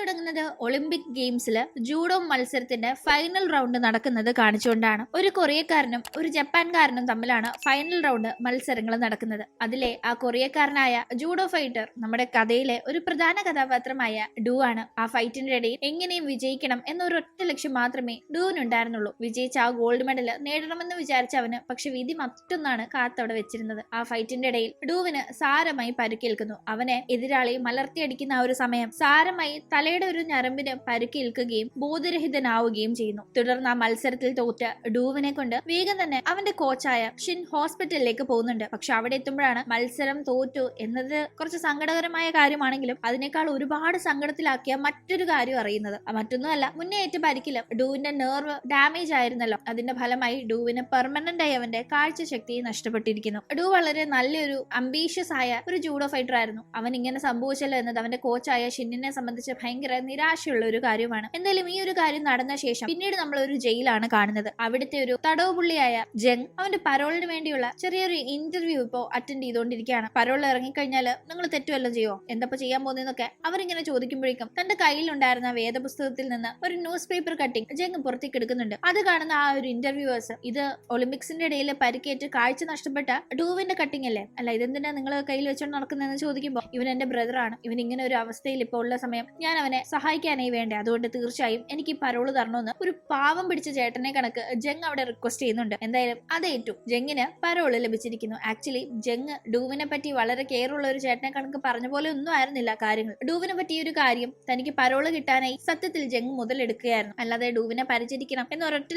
തുടങ്ങുന്നത് ഒളിമ്പിക് ഗെയിംസിൽ ജൂഡോ മത്സരത്തിന്റെ ഫൈനൽ റൗണ്ട് നടക്കുന്നത് കാണിച്ചുകൊണ്ടാണ്. ഒരു കൊറിയക്കാരനും ഒരു ജപ്പാൻകാരനും തമ്മിലാണ് ഫൈനൽ റൗണ്ട് മത്സരങ്ങൾ നടക്കുന്നത്. അതിലെ ആ കൊറിയക്കാരനായ ജൂഡോ ഫൈറ്റർ നമ്മുടെ കഥയിലെ ഒരു പ്രധാന കഥാപാത്രമായ ഡു ആണ്. ആ ഫൈറ്റിന്റെ ഇടയിൽ എങ്ങനെയും വിജയിക്കണം എന്നൊരു ഒറ്റ ലക്ഷ്യം മാത്രമേ ഡുവിനുണ്ടായിരുന്നുള്ളൂ. വിജയിച്ച ആ ഗോൾഡ് മെഡൽ നേടണമെന്ന് വിചാരിച്ച അവന് പക്ഷെ വിധി മറ്റൊന്നാണ് കാത്തവിടെ വെച്ചിരുന്നത്. ആ ഫൈറ്റിന്റെ ഇടയിൽ ഡുവിന് സാരമായി പരുക്കേൽക്കുന്നു. അവനെ എതിരാളി മലർത്തിയടിക്കുന്ന ആ ഒരു സമയം സാരമായി തലയുടെ ഒരു ഞരമ്പിന് പരുക്കേൽക്കുകയും ബോധരഹിതനാവുകയും ചെയ്യുന്നു. തുടർന്ന് ആ മത്സരത്തിൽ തോറ്റ ഡൂവിനെ കൊണ്ട് വേഗം തന്നെ അവന്റെ കോച്ചായ ഷിൻ ഹോസ്പിറ്റലിലേക്ക് പോകുന്നുണ്ട്. പക്ഷെ അവിടെ എത്തുമ്പോഴാണ് മത്സരം തോറ്റു എന്നത് കുറച്ച് സങ്കടകരമായ കാര്യമാണെങ്കിലും അതിനേക്കാൾ ഒരുപാട് സങ്കടത്തിലാക്കിയ മറ്റൊരു കാര്യം അറിയുന്നത്. മറ്റൊന്നുമല്ല മുന്നേ ഏറ്റ പരിക്കിലും ഡൂവിന്റെ നെർവ് ഡാമേജ് ആയിരുന്നല്ലോ. അതിന്റെ ഫലമായി ഡൂവിന് പെർമനന്റ് ആയി അവന്റെ കാഴ്ചശക്തി നഷ്ടപ്പെട്ടിരിക്കുന്നു. ഡൂ വളരെ നല്ലൊരു അംബീഷ്യസ് ആയ ഒരു ജൂഡോ ഫൈറ്റർ ആയിരുന്നു. അവൻ ഇങ്ങനെ സംഭവിച്ചല്ലോ എന്നത് അവന്റെ കോച്ചായ ഷിന്നിനെ സംബന്ധിച്ച് ഭയങ്കര നിരാശയുള്ള ഒരു കാര്യമാണ്. എന്തായാലും ഈ ഒരു കാര്യം നടന്ന ശേഷം പിന്നീട് നമ്മൾ ഒരു ജയിലാണ് കാണുന്നത്. അവിടുത്തെ ഒരു തടവുപുള്ളിയായ ജങ് അവന്റെ പരോളിന് വേണ്ടിയുള്ള ചെറിയൊരു ഇന്റർവ്യൂ ഇപ്പോ അറ്റൻഡ് ചെയ്തുകൊണ്ടിരിക്കുകയാണ് പരോളിൽ ഇറങ്ങിക്കഴിഞ്ഞാൽ നിങ്ങൾ തെറ്റുമല്ലോ ചെയ്യോ? എന്തപ്പോ ചെയ്യാൻ പോകുന്നതെന്നൊക്കെ അവരിങ്ങനെ ചോദിക്കുമ്പോഴേക്കും തന്റെ കയ്യിലുണ്ടായിരുന്ന വേദപുസ്തകത്തിൽ നിന്ന് ഒരു ന്യൂസ് പേപ്പർ കട്ടിങ് ജങ് പുറത്തേക്ക് എടുക്കുന്നുണ്ട്. അത് കാണുന്ന ആ ഒരു ഇന്റർവ്യൂവേഴ്സ് ഇത് ഒളിമ്പിക്സിന്റെ ഇടയിൽ പരിക്കേറ്റ് കാഴ്ച നഷ്ടപ്പെട്ട ഡൂവിന്റെ കട്ടിങ് അല്ലേ? അല്ല ഇതെന്തിനാ നിങ്ങൾ കയ്യിൽ വെച്ചോണ്ട് നടക്കുന്നതെന്ന് ചോദിക്കുമ്പോൾ ഇവൻ എന്റെ ബ്രദറാണ് ഇവൻ ഇങ്ങനെ ഒരു അവസ്ഥയിൽ ഇപ്പോൾ ഉള്ള സമയം ഞാൻ അവനെ സഹായിക്കാനായി വേണ്ടേ? അതുകൊണ്ട് തീർച്ചയായും എനിക്ക് പരോൾ തരണമെന്ന് ഒരു പാവം പിടിച്ച ചേട്ടനെ കണക്ക് ജങ് അവിടെ റിക്വസ്റ്റ് ചെയ്യുന്നുണ്ട്. എന്തായാലും അതേറ്റു ജങ്ങിന് പരോൾ ലഭിച്ചിരിക്കുന്നു. ആക്ച്വലി ജങ് ഡൂവിനെ പറ്റി വളരെ കെയർ ഉള്ള ഒരു ചേട്ടനെ കണക്ക് പറഞ്ഞ പോലെ ഒന്നും ആയിരുന്നില്ല കാര്യങ്ങൾ. ഡൂവിനെ പറ്റിയ ഒരു കാര്യം തനിക്ക് പരോൾ കിട്ടാനായി സത്യത്തിൽ ജങ് മുതലെടുക്കുകയായിരുന്നു. അല്ലാതെ ഡൂവിനെ പരിചരിക്കണം എന്ന ഒരൊറ്റ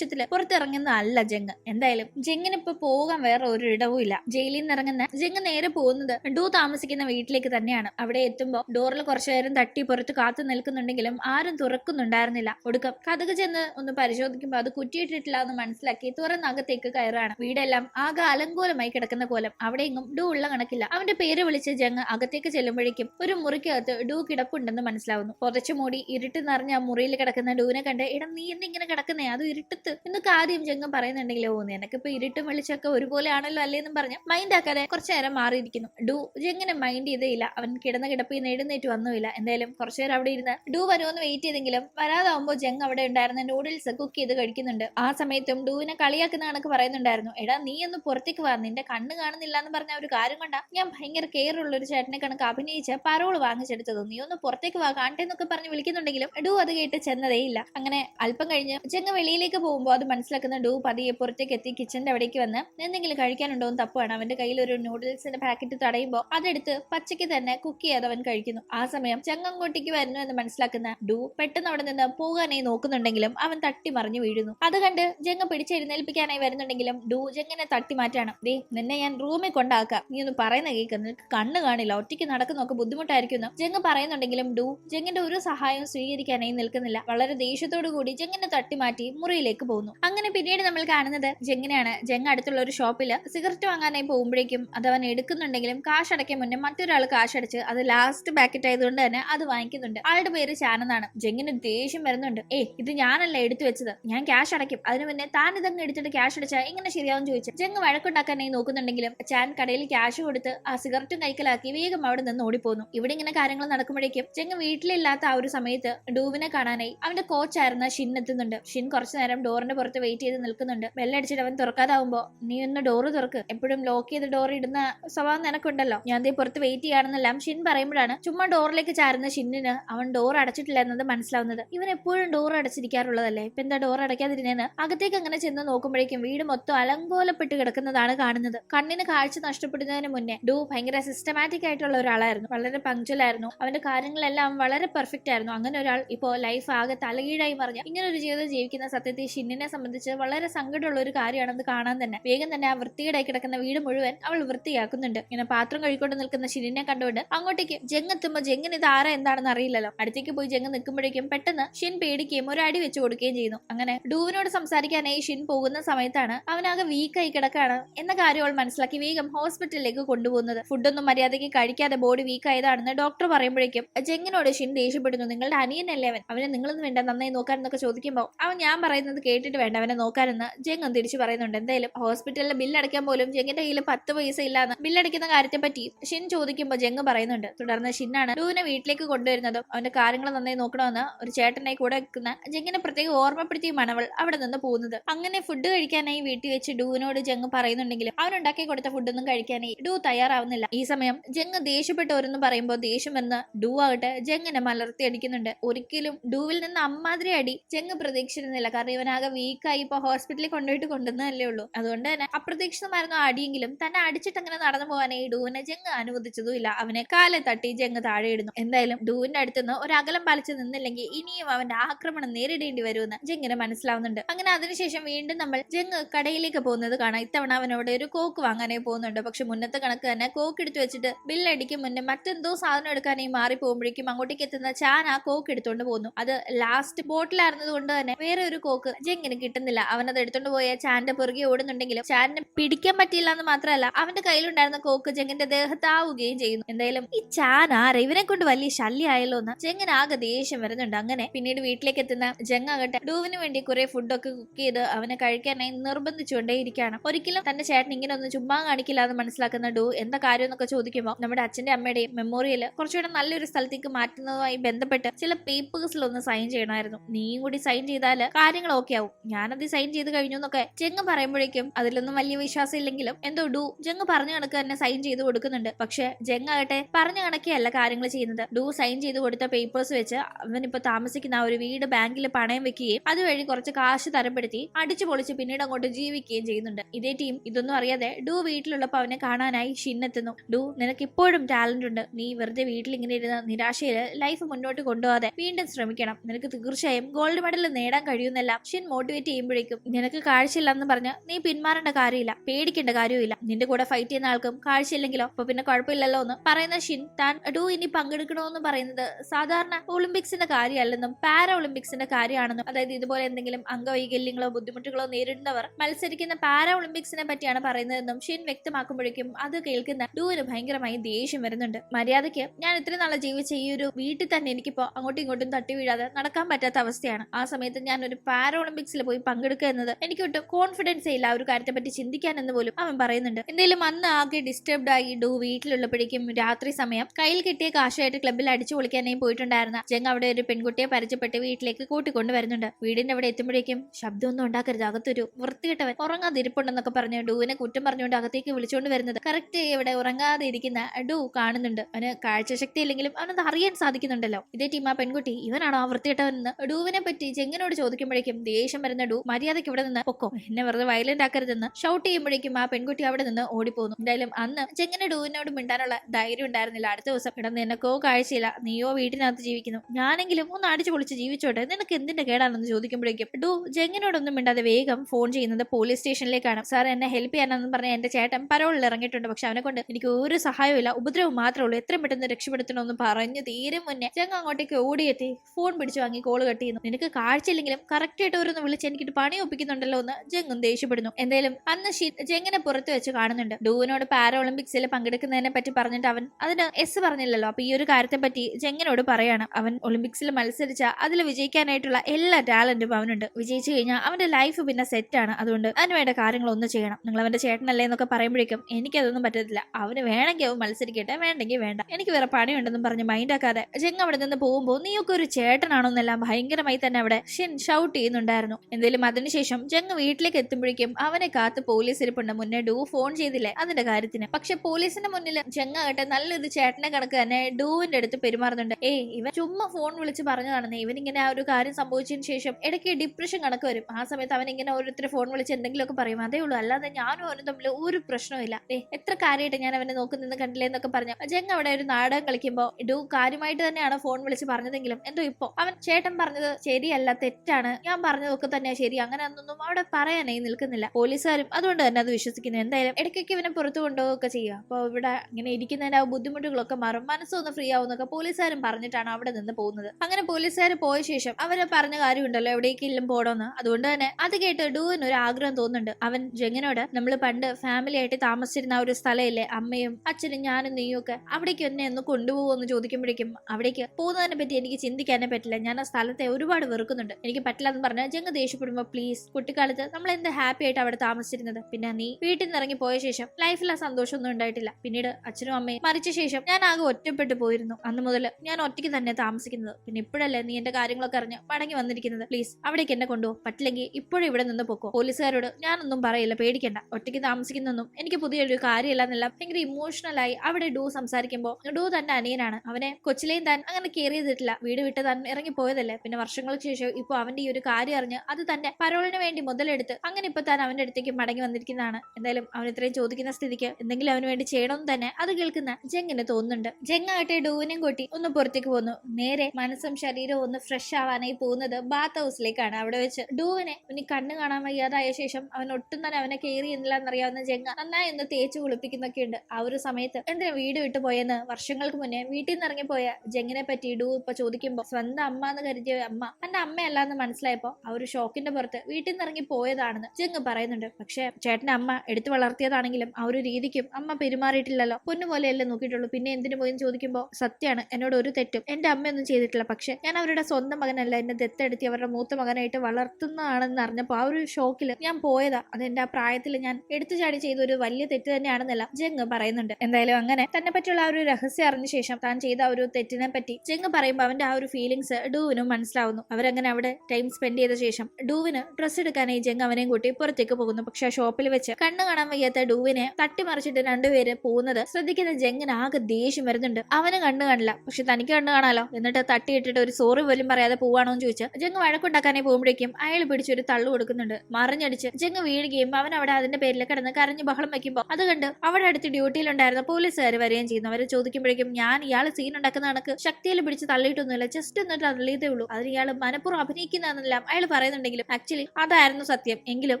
പുറത്തിറങ്ങുന്ന അല്ല ജങ്. എന്തായാലും ജങ്ങിന് ഇപ്പൊ പോകാൻ വേറെ ഒരു ഇടവും ഇല്ല. ജയിലിൽ നിന്ന് ഇറങ്ങുന്ന ജങ് നേരെ പോകുന്നത് ഡൂ താമസിക്കുന്ന വീട്ടിലേക്ക് തന്നെയാണ്. അവിടെ എത്തുമ്പോൾ ഡോറിൽ കുറച്ചു നേരം തട്ടി പുറത്ത് കാത്തു നിൽക്കുന്നുണ്ടെങ്കിലും ആരും തുറക്കുന്നുണ്ടായിരുന്നില്ല. ഒടുക്കം കഥക് ചെന്ന് ഒന്ന് പരിശോധിക്കുമ്പോൾ അത് കുറ്റിയിട്ടിട്ടില്ല എന്ന് മനസ്സിലാക്കി തുറന്നകത്തേക്ക് കയറാണ് വീടെല്ലാം ആകെ അലങ്കോലമായി കിടക്കുന്ന കോലം. അവിടെ എങ്ങും ഡൂ ഉള്ള കണക്കില്ല. അവന്റെ പേര് വിളിച്ച് ജങ് അകത്തേക്ക് ചെല്ലുമ്പോഴേക്കും ഒരു മുറിക്കകത്ത് ഡൂ കിടപ്പുണ്ടെന്ന് മനസ്സിലാവുന്നു. പുതച്ചു മൂടി ഇരുട്ട് നിറഞ്ഞ ആ മുറിയിൽ കിടക്കുന്ന ഡൂവിനെ കണ്ട് ഇടം നീ എന്തിങ്ങനെ കിടക്കുന്നേ? അത് ഇരുട്ടത്ത്. എന്നൊക്കെ ആദ്യം ജങ് പറയുന്നുണ്ടെങ്കിൽ ഓ നിനക്കിപ്പോ ഇരുട്ടും വെളിച്ചൊക്കെ ഒരുപോലെ ഒരുപോലെയാണല്ലോ അല്ലേന്നും പറഞ്ഞ് മൈൻഡ് ആക്കാതെ കുറച്ചു നേരം മാറിയിരിക്കുന്നു. ഡൂ ജങ്ങിനെ മൈൻഡ് ചെയ്തേയില്ല അവൻ കിടന്ന കിടപ്പിൽ നിന്ന് എഴുന്നേറ്റ് വന്നുമില്ല. എന്തായാലും കുറച്ചു നേരം അവിടെ ഇരുന്ന് ഡൂ വരുമെന്ന് വെയിറ്റ് ചെയ്തെങ്കിലും വരാതാവുമ്പോൾ ജങ് അവിടെ ഉണ്ടായിരുന്ന നൂഡിൽസ് കുക്ക് ചെയ്ത് കഴിക്കുന്നുണ്ട്. ആ സമയത്തും ഡൂവിനെ കളിയാക്കുന്ന കണക്ക് പറയുന്നുണ്ടായിരുന്നു. എടാ നീ ഒന്ന് പുറത്തേക്ക് വാ. നിന്റെ കണ്ണ് കാണുന്നില്ല എന്ന് പറഞ്ഞ ഒരു കാര്യം കൊണ്ടാ ഞാൻ ഭയങ്കര കെയർ ഉള്ള ഒരു ചേട്ടനെ കണക്ക് അഭിനയിച്ച് പരോൾ വാങ്ങിച്ചെടുത്തത്. നീ ഒന്ന് പുറത്തേക്ക് വാ. കാണട്ടെ എന്നൊക്കെ പറഞ്ഞ് വിളിക്കുന്നുണ്ടെങ്കിലും ഡു അത് കേട്ട് ചെന്നതേയില്ല അങ്ങനെ അല്പം കഴിഞ്ഞ് ജങ് വെളിയിലേക്ക് പോകുമ്പോൾ അത് മനസ്സിലാക്കുന്ന ഡു പതിയെ പുറത്തേക്ക് എത്തി കിച്ചന്റെ അവിടേക്ക് വന്ന് എന്തെങ്കിലും കഴിക്കാനുണ്ടോ എന്ന് തപ്പുവാണ്. അവന്റെ കയ്യിൽ ഒരു നൂഡിൽസിന്റെ പാക്കറ്റ് തടയുമ്പോൾ അതെടുത്ത് പച്ചയ്ക്ക് തന്നെ കുക്ക് ചെയ്ത് അവൻ കഴിക്കുന്നു. ആ സമയം ചങ്ങങ്കോട്ടേക്ക് വരുന്നു. എന്ന് മനസ്സിലാക്കുന്ന ഡു പെട്ടെന്ന് അവിടെ നിന്ന് പോകാനായി നോക്കുന്നുണ്ടെങ്കിലും അവൻ തട്ടി മറിഞ്ഞു വീഴുന്നു. അത് കണ്ട് ജംഗ പിടിച്ചെഴുന്നേൽപ്പിക്കാനായി വരുന്നുണ്ടെങ്കിലും ഡു ജങ്ങിനെ തട്ടി മാറ്റാണ്. ദേ നിന്നെ ഞാൻ റൂമിൽ കൊണ്ടാക്കാം. നീ ഒന്ന് പറയുന്ന കേൾക്കുക നിനക്ക് കണ്ണ് കാണില്ല ഒറ്റയ്ക്ക് നടക്കുന്നൊക്കെ ബുദ്ധിമുട്ടായിരിക്കും എന്ന് ജംഗ് പറയുന്നുണ്ടെങ്കിലും ഡു ജങ്ങിന്റെ ഒരു സഹായവും സ്വീകരിക്കാനായി നിൽക്കുന്നില്ല. വളരെ ദേഷ്യത്തോടു കൂടി ജംഗിനെ തട്ടി മാറ്റി മുറിയിലേക്ക് പോകുന്നു. അങ്ങനെ പിന്നീട് നമ്മൾ കാണുന്നത് ജങ്ങിനെയാണ് ജെങ് അടുത്തുള്ള ഒരു ഷോപ്പിൽ സിഗരറ്റ് വാങ്ങാനായി പോകുമ്പോഴേക്കും അത് അവൻ എടുക്കുന്നുണ്ടെങ്കിലും കാശ് അടയ്ക്കാൻ മുന്നേ മറ്റൊരാൾ കാശ് അടച്ച് അത് ലാസ്റ്റ് പാക്കറ്റ് ആയതുകൊണ്ട് തന്നെ അത് വാങ്ങിക്കുന്നുണ്ട്. ആളുടെ പേര് ചാനെന്നാണ് ജെങ്ങിന് ദേഷ്യം വരുന്നുണ്ട്. ഏ ഇത് ഞാനല്ല എടുത്തു വെച്ചത്? ഞാൻ ക്യാഷ് അടയ്ക്കും. അതിന് മുന്നേ താൻ ഇതങ്ങ് എടുത്തിട്ട് ക്യാഷ് അടച്ചാൽ എങ്ങനെ ശരിയാവും ചോദിച്ചു. ജെങ് വഴക്കുണ്ടാക്കാനായി നോക്കുന്നുണ്ടെങ്കിലും ചാൻ കടയിൽ ക്യാഷ് കൊടുത്ത് ആ സിഗരറ്റും കൈക്കലാക്കി വേഗം അവിടെ നിന്ന് ഓടിപ്പോന്നു. ഇവിടെ ഇങ്ങനെ കാര്യങ്ങൾ നടക്കുമ്പോഴേക്കും ജെങ് വീട്ടിലില്ലാത്ത ആ ഒരു സമയത്ത് ഡൂവിനെ കാണാനായി അവന്റെ കോച്ചായിരുന്ന ഷിൻ എത്തുന്നുണ്ട്. ഷിൻ കുറച്ചു നേരം ഡോറിന്റെ പുറത്ത് വെയിറ്റ് ചെയ്ത് നിൽക്കുന്നുണ്ട്. ബെല്ലടിച്ചിട്ട് അവൻ തുറക്കാതാവുമ്പോ നീ ഒന്ന് ഡോറ് തുറക്ക്. എപ്പോഴും ലോക്ക് ചെയ്ത് ഡോർ ഇടുന്ന സ്വഭാവം നിനക്കുണ്ടല്ലോ. ഞാൻ ദേ പുറത്ത് വെയിറ്റ് ചെയ്യാണെന്നെല്ലാം ഷിൻ പറയുമ്പോഴാണ് ചുമ്മാ ഡോറിലേക്ക് ചാരുന്ന ഷിന്നിന് അവൻ ഡോർ അടച്ചിട്ടില്ല എന്നത് മനസ്സിലാവുന്നത്. ഇവൻ എപ്പോഴും ഡോർ അടച്ചിരിക്കാറുള്ളതല്ലേ? ഇപ്പൊ എന്താ ഡോർ അടയ്ക്കാതിരുന്നേന്ന്? അകത്തേക്ക് അങ്ങനെ ചെന്ന് നോക്കുമ്പോഴേക്കും വീട് മൊത്തം അലങ്കോലപ്പെട്ട് കിടക്കുന്നതാണ് കാണുന്നത്. കണ്ണിന് കാഴ്ച നഷ്ടപ്പെടുന്നതിന് മുന്നേ ഡു ഭയങ്കര സിസ്റ്റമാറ്റിക് ആയിട്ടുള്ള ഒരാളായിരുന്നു. വളരെ പങ്ക്ച്വൽ ആയിരുന്നു. അവന്റെ കാര്യങ്ങളെല്ലാം വളരെ പെർഫെക്റ്റ് ആയിരുന്നു. അങ്ങനെ ഒരാൾ ഇപ്പോ ലൈഫ് ആകെ തലകീഴായി പറഞ്ഞു ഇങ്ങനെ ഒരു ജീവിതം ജീവിക്കുന്ന സത്യത്തെ ഷിന്നിനെ സംബന്ധിച്ച് വളരെ സങ്കടമുള്ള ഒരു കാര്യമാണെന്ന് കാണാൻ തന്നെ. വേഗം തന്നെ ആ വൃത്തികേടായി കിടക്കുന്ന വീട് മുഴുവൻ അവൾ വൃത്തിയാക്കുന്നുണ്ട്. ഇങ്ങനെ പാത്രം കഴിക്കൊണ്ട് നിൽക്കുന്ന ഷിന്നിനെ കണ്ടുകൊണ്ട് അങ്ങോട്ടേക്ക് ജെങ്ങെത്തുമ്പോ ജെങ്ങിന് ഇത് ആരാ എന്താണെന്ന് അറിയില്ലല്ലോ. അടുത്തേക്ക് പോയി ജങ് നിൽക്കുമ്പോഴേക്കും പെട്ടെന്ന് ഷിൻ പേടിക്കുകയും ഒരു അടി വെച്ച് കൊടുക്കുകയും ചെയ്യുന്നു. അങ്ങനെ ഡൂവിനോട് സംസാരിക്കാനായി ഷിൻ പോകുന്ന സമയത്താണ് അവനാകെ വീക്കായി കിടക്കാണ് എന്ന കാര്യം അവൾ മനസ്സിലാക്കി വേഗം ഹോസ്പിറ്റലിലേക്ക് കൊണ്ടുപോകുന്നത്. ഫുഡൊന്നും മര്യാദയ്ക്ക് കഴിക്കാതെ ബോഡി വീക്കായതാണെന്ന് ഡോക്ടർ പറയുമ്പോഴേക്കും ജങ്ങിനോട് ഷിൻ ദേഷ്യപ്പെടുന്നു. നിങ്ങളുടെ അനിയനല്ലേ അവൻ? അവനെ നിങ്ങളൊന്നും വേണ്ട നന്നായി നോക്കാൻ എന്നൊക്കെ ചോദിക്കുമ്പോൾ അവൻ ഞാൻ പറയുന്നത് കേട്ടിട്ട് വേണ്ട അവനെ നോക്കാനെന്ന് ജങ് തിരിച്ചു പറയുന്നുണ്ട്. എന്തായാലും ഹോസ്പിറ്റലിലെ ബില്ലടയ്ക്കാൻ പോലും ജങ്ങിന്റെ കയ്യിൽ പത്ത് പൈസ ഇല്ലാന്ന് ബില്ലടിക്കുന്ന കാര്യത്തെ പറ്റി ഷിൻ ചോദിക്കുമ്പോൾ ജങ് പറയുന്നുണ്ട്. തുടർന്ന് ഷിന്നാണ് ഡൂവിനെ വീട്ടിലേക്ക് കൊണ്ടുവരുന്നതും അവന്റെ കാര്യങ്ങൾ നന്നായി നോക്കണമെന്ന് ഒരു ചേട്ടനായി കൂടെ നിൽക്കുന്ന ജങ്ങിനെ പ്രത്യേകം ഓർമ്മപ്പെടുത്തിയുമാണ് അവൾ അവിടെ നിന്ന് പോകുന്നത്. അങ്ങനെ ഫുഡ് കഴിക്കാനായി വീട്ടിൽ വെച്ച് ഡൂവിനോട് ജങ് പറയുന്നുണ്ടെങ്കിലും അവനുണ്ടാക്കി കൊടുത്ത ഫുഡൊന്നും കഴിക്കാനായി ഡൂ തയ്യാറാവുന്നില്ല. ഈ സമയം ജങ് ദേഷ്യപ്പെട്ടവരെന്ന് പറയുമ്പോൾ ദേഷ്യം വന്ന് ഡൂ ആകട്ടെ ജങ്ങിനെ മലർത്തി അടിക്കുന്നുണ്ട്. ഒരിക്കലും ഡൂവിൽ നിന്ന് അമ്മാതിരി അടി ജങ് പ്രതീക്ഷിച്ചിരുന്നില്ല. കാരണം ഇവനാകെ വീക്കായി ഇപ്പൊ ഹോസ്പിറ്റലിൽ കൊണ്ടുപോയിട്ട് കൊണ്ടുവന്നതല്ലേ ഉള്ളൂ. അതുകൊണ്ട് തന്നെ അപ്രതീക്ഷിതമായിരുന്നു അടിയെങ്കിലും തന്നെ അടിച്ചിട്ട് അങ്ങനെ നടന്നു പോകാനായി ഡൂവിനെ ജങ് അനുവദിച്ചതുമില്ല. അവനെ കാലെ തട്ടി ജങ് താഴെ ഇടുന്നു. എന്തായാലും ഡൂവിന്റെ അടുത്തുനിന്ന് ഒരു അകലം പാലിച്ച് നിന്നില്ലെങ്കിൽ ഇനിയും അവന്റെ ആക്രമണം നേരിടേണ്ടി വരുമെന്ന് ജെങ്ങിന് മനസ്സിലാവുന്നുണ്ട്. അങ്ങനെ അതിനുശേഷം വീണ്ടും നമ്മൾ ജെങ് കടയിലേക്ക് പോകുന്നത് കാണാം. ഇത്തവണ അവനോട് ഒരു കോക്ക് വാങ്ങാനേ പോകുന്നുണ്ട്. പക്ഷെ മുന്നത്തെ കണക്ക് തന്നെ കോക്ക് എടുത്തു വെച്ചിട്ട് ബില്ലടിക്കും. മുന്നേ മറ്റെന്തോ സാധനം എടുക്കാനായി മാറി പോകുമ്പോഴേക്കും അങ്ങോട്ടേക്ക് എത്തുന്ന ചാൻ ആ കോക്ക് എടുത്തുകൊണ്ട് പോകുന്നു. അത് ലാസ്റ്റ് ബോട്ടിലായിരുന്നത് കൊണ്ട് തന്നെ വേറെ ഒരു കോക്ക് ജെങ്ങിന് കിട്ടുന്നില്ല. അവൻ അത് എടുത്തോണ്ട് പോയ ചാന്റെ പുറകെ ഓടുന്നുണ്ടെങ്കിലും ചാനിന് പിടിക്കാൻ പറ്റിയില്ല എന്ന് മാത്രമല്ല അവന്റെ കയ്യിലുണ്ടായിരുന്ന കോക്ക് ജെങ്ങിന്റെ ദേഹത്താവുകയും ചെയ്യുന്നു. എന്തായാലും ഈ ചാൻ ആരെ? ഇവനെ കൊണ്ട് വലിയ ശല്യമായല്ലോ എന്ന് ജെങ്ങിന് ആകെ ദേഷ്യം വരുന്നുണ്ട്. അങ്ങനെ പിന്നീട് വീട്ടിലേക്ക് എത്തുന്ന ജങ്ങാകട്ടെ ഡൂവിന് വേണ്ടി കുറെ ഫുഡൊക്കെ കുക്ക് ചെയ്ത് അവനെ കഴിക്കാനായി നിർബന്ധിച്ചുകൊണ്ടേയിരിക്കുകയാണ്. ഒരിക്കലും തന്റെ ചേട്ടൻ ഇങ്ങനെ ഒന്നും ചുമ്മാ കാണിക്കില്ല എന്ന് മനസ്സിലാക്കുന്ന ഡൂ എന്താ കാര്യം എന്നൊക്കെ ചോദിക്കുമ്പോൾ നമ്മുടെ അച്ഛന്റെ അമ്മയുടെയും മെമ്മോറിയൽ കുറച്ചുകൂടെ നല്ലൊരു സ്ഥലത്തേക്ക് മാറ്റുന്നതുമായി ബന്ധപ്പെട്ട് ചില പേപ്പേഴ്സിൽ ഒന്ന് സൈൻ ചെയ്യണമായിരുന്നു. നീയും കൂടി സൈൻ ചെയ്താൽ കാര്യങ്ങൾ ഓക്കെ ആവും. ഞാനത് സൈൻ ചെയ്ത് കഴിഞ്ഞു എന്നൊക്കെ ജങ് പറയുമ്പോഴേക്കും അതിലൊന്നും വലിയ വിശ്വാസം ഇല്ലെങ്കിലും എന്തോ ഡൂ ജങ് പറഞ്ഞു കണക്ക് തന്നെ സൈൻ ചെയ്ത് കൊടുക്കുന്നുണ്ട്. പക്ഷെ ജങ് ആകട്ടെ പറഞ്ഞു കണക്കെയല്ല കാര്യങ്ങൾ ചെയ്യുന്നത്. ഡൂ സൈൻ ചെയ്ത് പേപ്പേഴ്സ് വെച്ച് അവനിപ്പോ താമസിക്കുന്ന ആ ഒരു വീട് ബാങ്കിൽ പണയം വെക്കുകയും അതുവഴി കുറച്ച് കാശ് തരപ്പെടുത്തി അടിച്ചു പൊളിച്ച് പിന്നീട് അങ്ങോട്ട് ജീവിക്കുകയും ചെയ്യുന്നുണ്ട്. ഇതേ ടീം ഇതൊന്നും അറിയാതെ ഡു വീട്ടിലുള്ളപ്പോൾ അവനെ കാണാനായി ഷിന്നെത്തുന്നു ഡു നിനക്ക് ഇപ്പോഴും ടാലന്റ് ഉണ്ട്. നീ വെറുതെ വീട്ടിൽ ഇങ്ങനെ ഇരുന്ന് നിരാശയിൽ ലൈഫ് മുന്നോട്ട് കൊണ്ടുപോകാതെ വീണ്ടും ശ്രമിക്കണം. നിനക്ക് തീർച്ചയായും ഗോൾഡ് മെഡൽ നേടാൻ കഴിയുന്നില്ല ഷിൻ മോട്ടിവേറ്റ് ചെയ്യുമ്പോഴേക്കും നിനക്ക് കാഴ്ചയില്ലെന്ന് പറഞ്ഞ് നീ പിന്മാറേണ്ട കാര്യമില്ല. പേടിക്കേണ്ട കാര്യമില്ല നിന്റെ കൂടെ ഫൈറ്റ് ചെയ്യുന്ന ആൾക്കും കാഴ്ചയില്ലെങ്കിലോ? അപ്പൊ പിന്നെ കുഴപ്പമില്ലല്ലോ എന്ന് പറയുന്ന ഷിൻ താൻ ഡു ഇനി പങ്കെടുക്കണമെന്ന് പറയുന്നത് സാധാരണ ഒളിമ്പിക്സിന്റെ കാര്യമല്ലെന്നും പാര ഒളിമ്പിക്സിന്റെ കാര്യമാണെന്നും അതായത് ഇതുപോലെ എന്തെങ്കിലും അംഗവൈകല്യങ്ങളോ ബുദ്ധിമുട്ടുകളോ നേരിടുന്നവർ മത്സരിക്കുന്ന പാര ഒളിമ്പിക്സിനെ പറ്റിയാണ് പറയുന്നതെന്നും ഷിൻ വ്യക്തമാക്കുമ്പോഴേക്കും അത് കേൾക്കുന്ന ഡൂവിന് ഭയങ്കരമായി ദേഷ്യം വരുന്നുണ്ട്. മര്യാദയ്ക്ക് ഞാൻ ഇത്രയും നാളെ ജീവിച്ച ഈ ഒരു വീട്ടിൽ തന്നെ എനിക്കിപ്പോ അങ്ങോട്ടും ഇങ്ങോട്ടും തട്ടി വീഴാതെ നടക്കാൻ പറ്റാത്ത അവസ്ഥയാണ്. ആ സമയത്ത് ഞാൻ ഒരു പാര ഒളിമ്പിക്സിൽ പോയി പങ്കെടുക്കുക എന്നത് എനിക്ക് ഒട്ടും കോൺഫിഡൻസ് ഇല്ല ആ ഒരു കാര്യത്തെ പറ്റി ചിന്തിക്കാൻ എന്ന് പോലും അവൻ പറയുന്നുണ്ട്. എന്തെങ്കിലും അന്ന് ആകെ ഡിസ്റ്റർബ്ഡ് ആയി ഡു വീട്ടിലുള്ളപ്പോഴേക്കും രാത്രി സമയം കയ്യിൽ കിട്ടിയ കാശായിട്ട് ക്ലബ്ബിൽ അടിച്ചു പൊളിക്കാനായി പോയിട്ടുണ്ടായിരുന്ന. ജങ് അവിടെ ഒരു പെൺകുട്ടിയെ പരിചയപ്പെട്ട് വീട്ടിലേക്ക് കൂട്ടിക്കൊണ്ടു വരുന്നുണ്ട് വീടിന്റെ അവിടെ എത്തുമ്പോഴേക്കും ശബ്ദമൊന്നും ഉണ്ടാക്കരുത് അകത്തൊരു വൃത്തികെട്ടവൻ ഉറങ്ങാതിരിപ്പുണ്ടെന്നൊക്കെ പറഞ്ഞ് ഡൂവിനെ കുറ്റം പറഞ്ഞുകൊണ്ട് അകത്തേക്ക് വിളിച്ചുകൊണ്ട് വരുന്നത് കറക്റ്റ് ഇവിടെ ഉറങ്ങാതെ ഇരിക്കുന്ന ഡു കാണുന്നുണ്ട്. അവന് കാഴ്ചശക്തി ഇല്ലെങ്കിലും അവനത് അറിയാൻ സാധിക്കുന്നുണ്ടല്ലോ. ഇതേ ടീം ആ പെൺകുട്ടി ഇവനാണോ ആ വൃത്തികെട്ടവനെന്ന്? ഡൂവിനെ പറ്റി ജെങ്ങിനോട് ചോദിക്കുമ്പോഴേക്കും ദേഷ്യം വരുന്ന ഡു മര്യാദയ്ക്ക് ഇവിടെ നിന്ന് പൊക്കോ എന്നെ വെറുതെ വയലന്റ് ആക്കരുതെന്ന് ഷൗട്ട് ചെയ്യുമ്പോഴേക്കും ആ പെൺകുട്ടി അവിടെ നിന്ന് ഓടിപ്പോന്നു. എന്തായാലും അന്ന് ജെങ്ങിന് ഡൂവിനോട് മിണ്ടാനുള്ള ധൈര്യം ഉണ്ടായിരുന്നില്ല. അടുത്ത ദിവസം ഇവിടെ നിനക്കോ കാഴ്ചയില്ല നീയോ വീട്ടിനകത്ത് ജീവിക്കുന്നു. ഞാനെങ്കിലും ഒന്ന് അടിച്ചു പൊളിച്ച് ജീവിച്ചോട്ടെ? നിനക്ക് എന്തിന്റെ കേടാണെന്ന് ചോദിക്കുമ്പോഴേക്കും ഡു ജെങ്ങിനോടൊന്നും മിണ്ടാതെ വേഗം ഫോൺ ചെയ്യുന്നത് പോലീസ് സ്റ്റേഷനിലേക്കാണ് സാർ എന്നെ ഹെൽപ്പ് ചെയ്യാനെന്ന് പറഞ്ഞ എന്റെ ചേട്ടൻ പരോളിൽ ഇറങ്ങിയിട്ടുണ്ട്. പക്ഷെ അവനെ കൊണ്ട് എനിക്ക് ഒരു സഹായവും ഇല്ല ഉപദ്രവം മാത്രമേ ഉള്ളൂ. എത്രയും പെട്ടെന്ന് രക്ഷപ്പെടുത്തണമെന്ന് പറഞ്ഞു തീരെ മുന്നേ ജങ് അങ്ങോട്ടേക്ക് ഓടിയെത്തി. ഫോൺ പിടിച്ചു വാങ്ങി കോൾ കട്ട് ചെയ്യുന്നു. നിനക്ക് കാഴ്ചയില്ലെങ്കിലും കറക്റ്റ് ആയിട്ട് ഓരോന്ന് വിളിച്ച് എനിക്കിട്ട് പണി ഒപ്പിക്കുന്നുണ്ടല്ലോ എന്ന് ജെങ്ങും ദേഷ്യപ്പെടുന്നു. എന്തായാലും അന്ന് ജെങ്ങിനെ പുറത്ത് വെച്ച് കാണുന്നുണ്ട്. ഡൂവിനോട് പാരാ ഒളിമ്പിക്സിൽ പങ്കെടുക്കുന്നതിനെ പറ്റി പറഞ്ഞിട്ട് അവൻ അതിന് എസ് പറഞ്ഞില്ലല്ലോ. അപ്പൊ ഈ ഒരു കാര്യത്തെ പറ്റി ജെങ്ങിനോട് പറയാണ് അവൻ ഒളിമ്പിക്സിൽ മത്സരിച്ച അതിൽ വിജയിക്കാനായിട്ടുള്ള എല്ലാ ടാലന്റും അവനുണ്ട്. വിജയിച്ചു കഴിഞ്ഞാൽ അവന്റെ ലൈഫ് പിന്നെ സെറ്റാണ് അതുകൊണ്ട് അതിന് വേണ്ട കാര്യങ്ങളൊന്നും ചെയ്യണം. നിങ്ങൾ അവന്റെ ചേട്ടനല്ലേ എന്നൊക്കെ പറയുമ്പോഴേക്കും എനിക്കതൊന്നും പറ്റത്തില്ല. അവന് വേണമെങ്കിൽ അവൻ മത്സരിക്കട്ടെ വേണ്ടെങ്കിൽ വേണ്ട. എനിക്ക് വേറെ പണിയുണ്ടെന്നും പറഞ്ഞ് മൈൻഡ് ആക്കാതെ ജെങ് അവിടെ നിന്ന് പോകുമ്പോൾ നീയൊക്കെ ഒരു ചേട്ടനാണോന്നെല്ലാം ഭയങ്കരമായി തന്നെ അവിടെ ഷിൻ ഷൗട്ട് ചെയ്യുന്നുണ്ടായിരുന്നു. എന്തായാലും അതിനുശേഷം ജങ് വീട്ടിലേക്ക് എത്തുമ്പോഴേക്കും അവനെ കാത്ത് പോലീസ് ഇരിപ്പുണ്ട്. മുന്നേ ഡൂ ഫോൺ ചെയ്തില്ലേ അതിന്റെ കാര്യത്തിന്. പക്ഷെ പോലീസിന്റെ മുന്നിൽ ജങ് ആകട്ടെ നല്ലൊരു ചേട്ടനെ കണക്ക് തന്നെ ഡൂവിന്റെ അടുത്ത് പെരുമാറുന്നുണ്ട്. ഏയ് ഇവൻ ചുമ്മാ ഫോൺ വിളിച്ച് പറഞ്ഞതാണെന്ന് ഇവൻ ഇങ്ങനെ ആ ഒരു കാര്യം സംഭവിച്ചതിന് ശേഷം ഇടയ്ക്ക് ഡിപ്രഷൻ കണക്ക് വരും. ആ സമയത്ത് അവൻ ഇങ്ങനെ ഓരോരുത്തർ ഫോൺ വിളിച്ച് എന്തെങ്കിലുമൊക്കെ പറയും. അതേ ഉള്ളൂ. അല്ലാതെ ഞാനും അവനും തമ്മിൽ ഒരു പ്രശ്നമില്ല ഏ എത്ര കാര്യമായിട്ട് ഞാൻ അവനെ നോക്കുന്നെന്ന് കണ്ടില്ലേ എന്നൊക്കെ പറഞ്ഞു ജങ് അവിടെ ഒരു നാടകം കളിക്കുമ്പോൾ ഡു കാര്യമായിട്ട് തന്നെയാണ് ഫോൺ വിളിച്ച് പറഞ്ഞതെങ്കിലും? എന്തോ ഇപ്പോ? അവൻ ചേട്ടൻ പറഞ്ഞത് ശരിയല്ല തെറ്റാണ്. ഞാൻ പറഞ്ഞതൊക്കെ തന്നെയാ ശരി. അങ്ങനെ ഒന്നും അവിടെ പറയാനായി നിൽക്കുന്നില്ല. പോലീസുകാരും അതുകൊണ്ട് തന്നെ അത് വിശ്വസിക്കുന്നു. എന്തായാലും ഇടയ്ക്കൊക്കെ ഇവനെ പുറത്തു കൊണ്ടുപോകുകയൊക്കെ ചെയ്യുക. അപ്പോൾ ഇവിടെ ഇങ്ങനെ ഇരിക്കുന്നതിന്റെ ആ ബുദ്ധിമുട്ടുകളൊക്കെ മാറും. മനസ്സൊന്ന് ഫ്രീ ആവുന്നൊക്കെ പോലീസുകാരും പറഞ്ഞിട്ടാണ് അവിടെ നിന്ന് പോകുന്നത്. അങ്ങനെ പോലീസുകാർ പോയ ശേഷം അവർ പറഞ്ഞ കാര്യമുണ്ടല്ലോ എവിടേക്കെല്ലാം പോടോന്ന് അതുകൊണ്ട് തന്നെ അത് കേട്ട് ഡൂവിന് ഒരു ആഗ്രഹം തോന്നുന്നുണ്ട്. അവൻ ജെങ്ങിനോട് നമ്മൾ പണ്ട് ഫാമിലി ആയിട്ട് താമസിച്ചിരുന്ന ഒരു സ്ഥലമില്ലേ? അമ്മയും അച്ഛനും ഞാനും നീയും ഒക്കെ അവിടേക്ക് എന്നെ ഒന്ന് കൊണ്ടുപോകുമെന്ന് ചോദിക്കുമ്പോഴേക്കും അവിടേക്ക് പോകുന്നതിനെ പറ്റി എനിക്ക് ചിന്തിക്കാനേ പറ്റില്ല. ഞാൻ ആ സ്ഥലത്തെ ഒരുപാട് വെറുക്കുന്നുണ്ട്. എനിക്ക് പറ്റില്ല എന്ന് പറഞ്ഞാൽ ജങ് ദേഷ്യപ്പെടുമ്പോൾ പ്ലീസ് കുട്ടിക്കാലത്ത് നമ്മൾ എന്ത് ഹാപ്പി ആയിട്ട് അവിടെ താമസിച്ചിരുന്നത്? പിന്നെ നീ വീട്ടിൽ നിന്ന് ഇറങ്ങി പോയ ശേഷം ലൈഫിൽ ആ സന്തോഷമൊന്നും ഉണ്ടായിട്ടില്ല. പിന്നീട് അച്ഛനും അമ്മയും മരിച്ച ശേഷം ഞാൻ ആകെ ഒറ്റപ്പെട്ടു പോയിരുന്നു. അന്ന് മുതൽ ഞാൻ ഞാൻ ഒറ്റയ്ക്ക് തന്നെ താമസിക്കുന്നത്. പിന്നെ ഇപ്പോഴല്ലേ നീ എന്റെ കാര്യങ്ങളൊക്കെ അറിഞ്ഞ് മടങ്ങി വന്നിരിക്കുന്നത്. പ്ലീസ് അവിടേക്ക് എന്നെ കൊണ്ടുപോകും പറ്റില്ലെങ്കിൽ ഇപ്പോഴും ഇവിടെ നിന്ന് പൊക്കോ. പോലീസുകാരോട് ഞാനൊന്നും പറയില്ല പേടിക്കണ്ട. ഒറ്റയ്ക്ക് താമസിക്കുന്നൊന്നും എനിക്ക് പുതിയൊരു കാര്യമില്ല എന്നല്ല ഭയങ്കര ഇമോഷണൽ ആയി അവിടെ ഡൂ സംസാരിക്കുമ്പോൾ ഡൂ തന്റെ അനിയനാണ്. അവനെ കൊച്ചിലെയും താൻ അങ്ങനെ കെയർ ചെയ്തിട്ടില്ല. വീട് വിട്ട് താൻ ഇറങ്ങി പോയതല്ലേ പിന്നെ വർഷങ്ങൾക്ക് ശേഷം ഇപ്പൊ അവന്റെ ഈ ഒരു കാര്യം അറിഞ്ഞ് അത് തന്റെ പരോളിന് വേണ്ടി മുതലെടുത്ത് അങ്ങനെ ഇപ്പൊ താൻ അവന്റെ അടുത്തേക്ക് മടങ്ങി വന്നിരിക്കുന്നതാണ്. എന്തായാലും അവൻ ഇത്രയും ചോദിക്കുന്ന സ്ഥിതിക്ക് എന്തെങ്കിലും അവന് വേണ്ടി ചെയ്യണമെന്ന് തന്നെ അത് കേൾക്കുന്ന ജെങ്ങിന് തോന്നുന്നുണ്ട്. ജെങ്ങാകട്ടെ ഡൂവിനെയും കൂട്ടി ഒന്ന് പുറത്തേക്ക് പോന്നു. നേരെ മനസ്സും ശരീരവും ഒന്ന് ഫ്രഷ് ആവാനായി പോകുന്നത് ബാത്ത് ഹൗസിലേക്കാണ് അവിടെ വെച്ച് ഡൂവിനെ ഇനി കണ്ണ് കാണാൻ വയ്യാതായ ശേഷം അവൻ ഒട്ടും തന്നെ അവനെ കെയർ ചെയ്യുന്നില്ല എന്നറിയാവുന്ന ജെങ്ങ നന്നായി ഒന്ന് തേച്ച് കുളിപ്പിക്കുന്നൊക്കെ ഉണ്ട്. ആ ഒരു സമയത്ത് എന്തിനാ വീട് വിട്ടു പോയെന്ന് വർഷങ്ങൾക്ക് മുന്നേ വീട്ടിൽ നിന്ന് ഇറങ്ങിപ്പോയ ജെങ്ങിനെ പറ്റി ഡൂ ഇപ്പൊ ചോദിക്കുമ്പോ സ്വന്തം അമ്മ എന്ന് കരുതിയ അമ്മ തന്റെ അമ്മയല്ല എന്ന് മനസ്സിലായപ്പോ ആ ഒരു ഷോക്കിന്റെ പുറത്ത് വീട്ടിൽ നിന്ന് ഇറങ്ങി പോയതാണെന്ന് ജംഗ് പറയുന്നുണ്ട്. പക്ഷെ ചേട്ടന്റെ അമ്മ എടുത്തു വളർത്തിയതാണെങ്കിലും ആ ഒരു രീതിക്കും അമ്മ പെരുമാറിയിട്ടില്ലല്ലോ. പൊന്നുപോലെയല്ലേ നോക്കിയിട്ടുള്ളൂ. പിന്നെ എന്തിനു പോയി ചോദിക്കുമ്പോൾ സത്യാണ്. എന്നോട് ഒരു തെറ്റും. എന്റെ അമ്മയൊന്നും ചെയ്തിട്ടില്ല. പക്ഷെ ഞാൻ അവരുടെ സ്വന്തം മകനല്ല. എന്നെ ദത്തെടുത്തി അവരുടെ മൂത്ത മകനായിട്ട് വളർത്തുന്നതാണെന്ന് അറിഞ്ഞപ്പോൾ ആ ഒരു ഷോക്കിൽ ഞാൻ പോയതാ. അത് ആ പ്രായത്തിൽ ഞാൻ എടുത്തു ചാടി ചെയ്ത ഒരു വലിയ തെറ്റ് തന്നെയാണെന്നല്ല ജെങ് പറയുന്നുണ്ട്. എന്തായാലും അങ്ങനെ തന്നെ പറ്റിയുള്ള ആ ഒരു രഹസ്യം അറിഞ്ഞ ശേഷം താൻ ചെയ്ത ഒരു തെറ്റിനെ പറ്റി ജെങ് പറയുമ്പോൾ അവന്റെ ആ ഒരു ഫീലിങ്സ് ഡൂവിനും മനസ്സിലാവുന്നു. അവരങ്ങനെ അവിടെ ടൈം സ്പെൻഡ് ചെയ്ത ശേഷം ഡൂവിന് ഡ്രസ്സ് എടുക്കാനായി ജെങ് അവനെയും കൂട്ടി പുറത്തേക്ക് പോകുന്നു. പക്ഷെ ആ ഷോപ്പിൽ വെച്ച് കണ്ണു കാണാൻ വയ്യാത്ത ഡൂവിനെ തട്ടിമറിച്ചിട്ട് രണ്ടുപേര് പോകുന്നത് ശ്രദ്ധിക്കുന്ന ജെങ്ങിന് ആകെ ദേഷ്യം വരുന്നുണ്ട്. അവന് കണ്ണു കാണില്ല. പക്ഷെ തനിക്ക് കണ്ണു കാണാലോ? എന്നിട്ട് തട്ടിയിട്ടിട്ട് ഒരു സോറി പോലും പറയാതെ പോവാണോ എന്ന് ചോദിച്ച്. വഴക്കുണ്ടാക്കാനേ പോകുമ്പോഴേക്കും അയാൾ പിടിച്ചൊരു തള്ളു കൊടുക്കുന്നുണ്ട്. മറിഞ്ഞടിച്ച് ജങ് വീഴുകയും അവൻ അവിടെ അതിന്റെ പേരിൽ കിടന്ന് കരഞ്ഞ് ബഹളം വെക്കുമ്പോൾ അത് കണ്ട് അവിടെ അടുത്ത് ഡ്യൂട്ടിയിലുണ്ടായിരുന്ന പോലീസുകാർ വരികയും ചെയ്യുന്നു. അവരെ ചോദിക്കുമ്പോഴേക്കും ഞാൻ ഇയാൾ സീൻ ഉണ്ടാക്കുന്ന കണക്ക് ശക്തിയിൽ പിടിച്ച് തള്ളിയിട്ടൊന്നുമില്ല. ജസ്റ്റ് എന്നിട്ട് തള്ളിയതേ ഉള്ളൂ. അതിന് ഇയാൾ മനഃപൂർവം അഭിനയിക്കുന്നതെന്നെല്ലാം അയാൾ പറയുന്നുണ്ടെങ്കിലും ആക്ച്വലി അതായിരുന്നു സത്യം. എങ്കിലും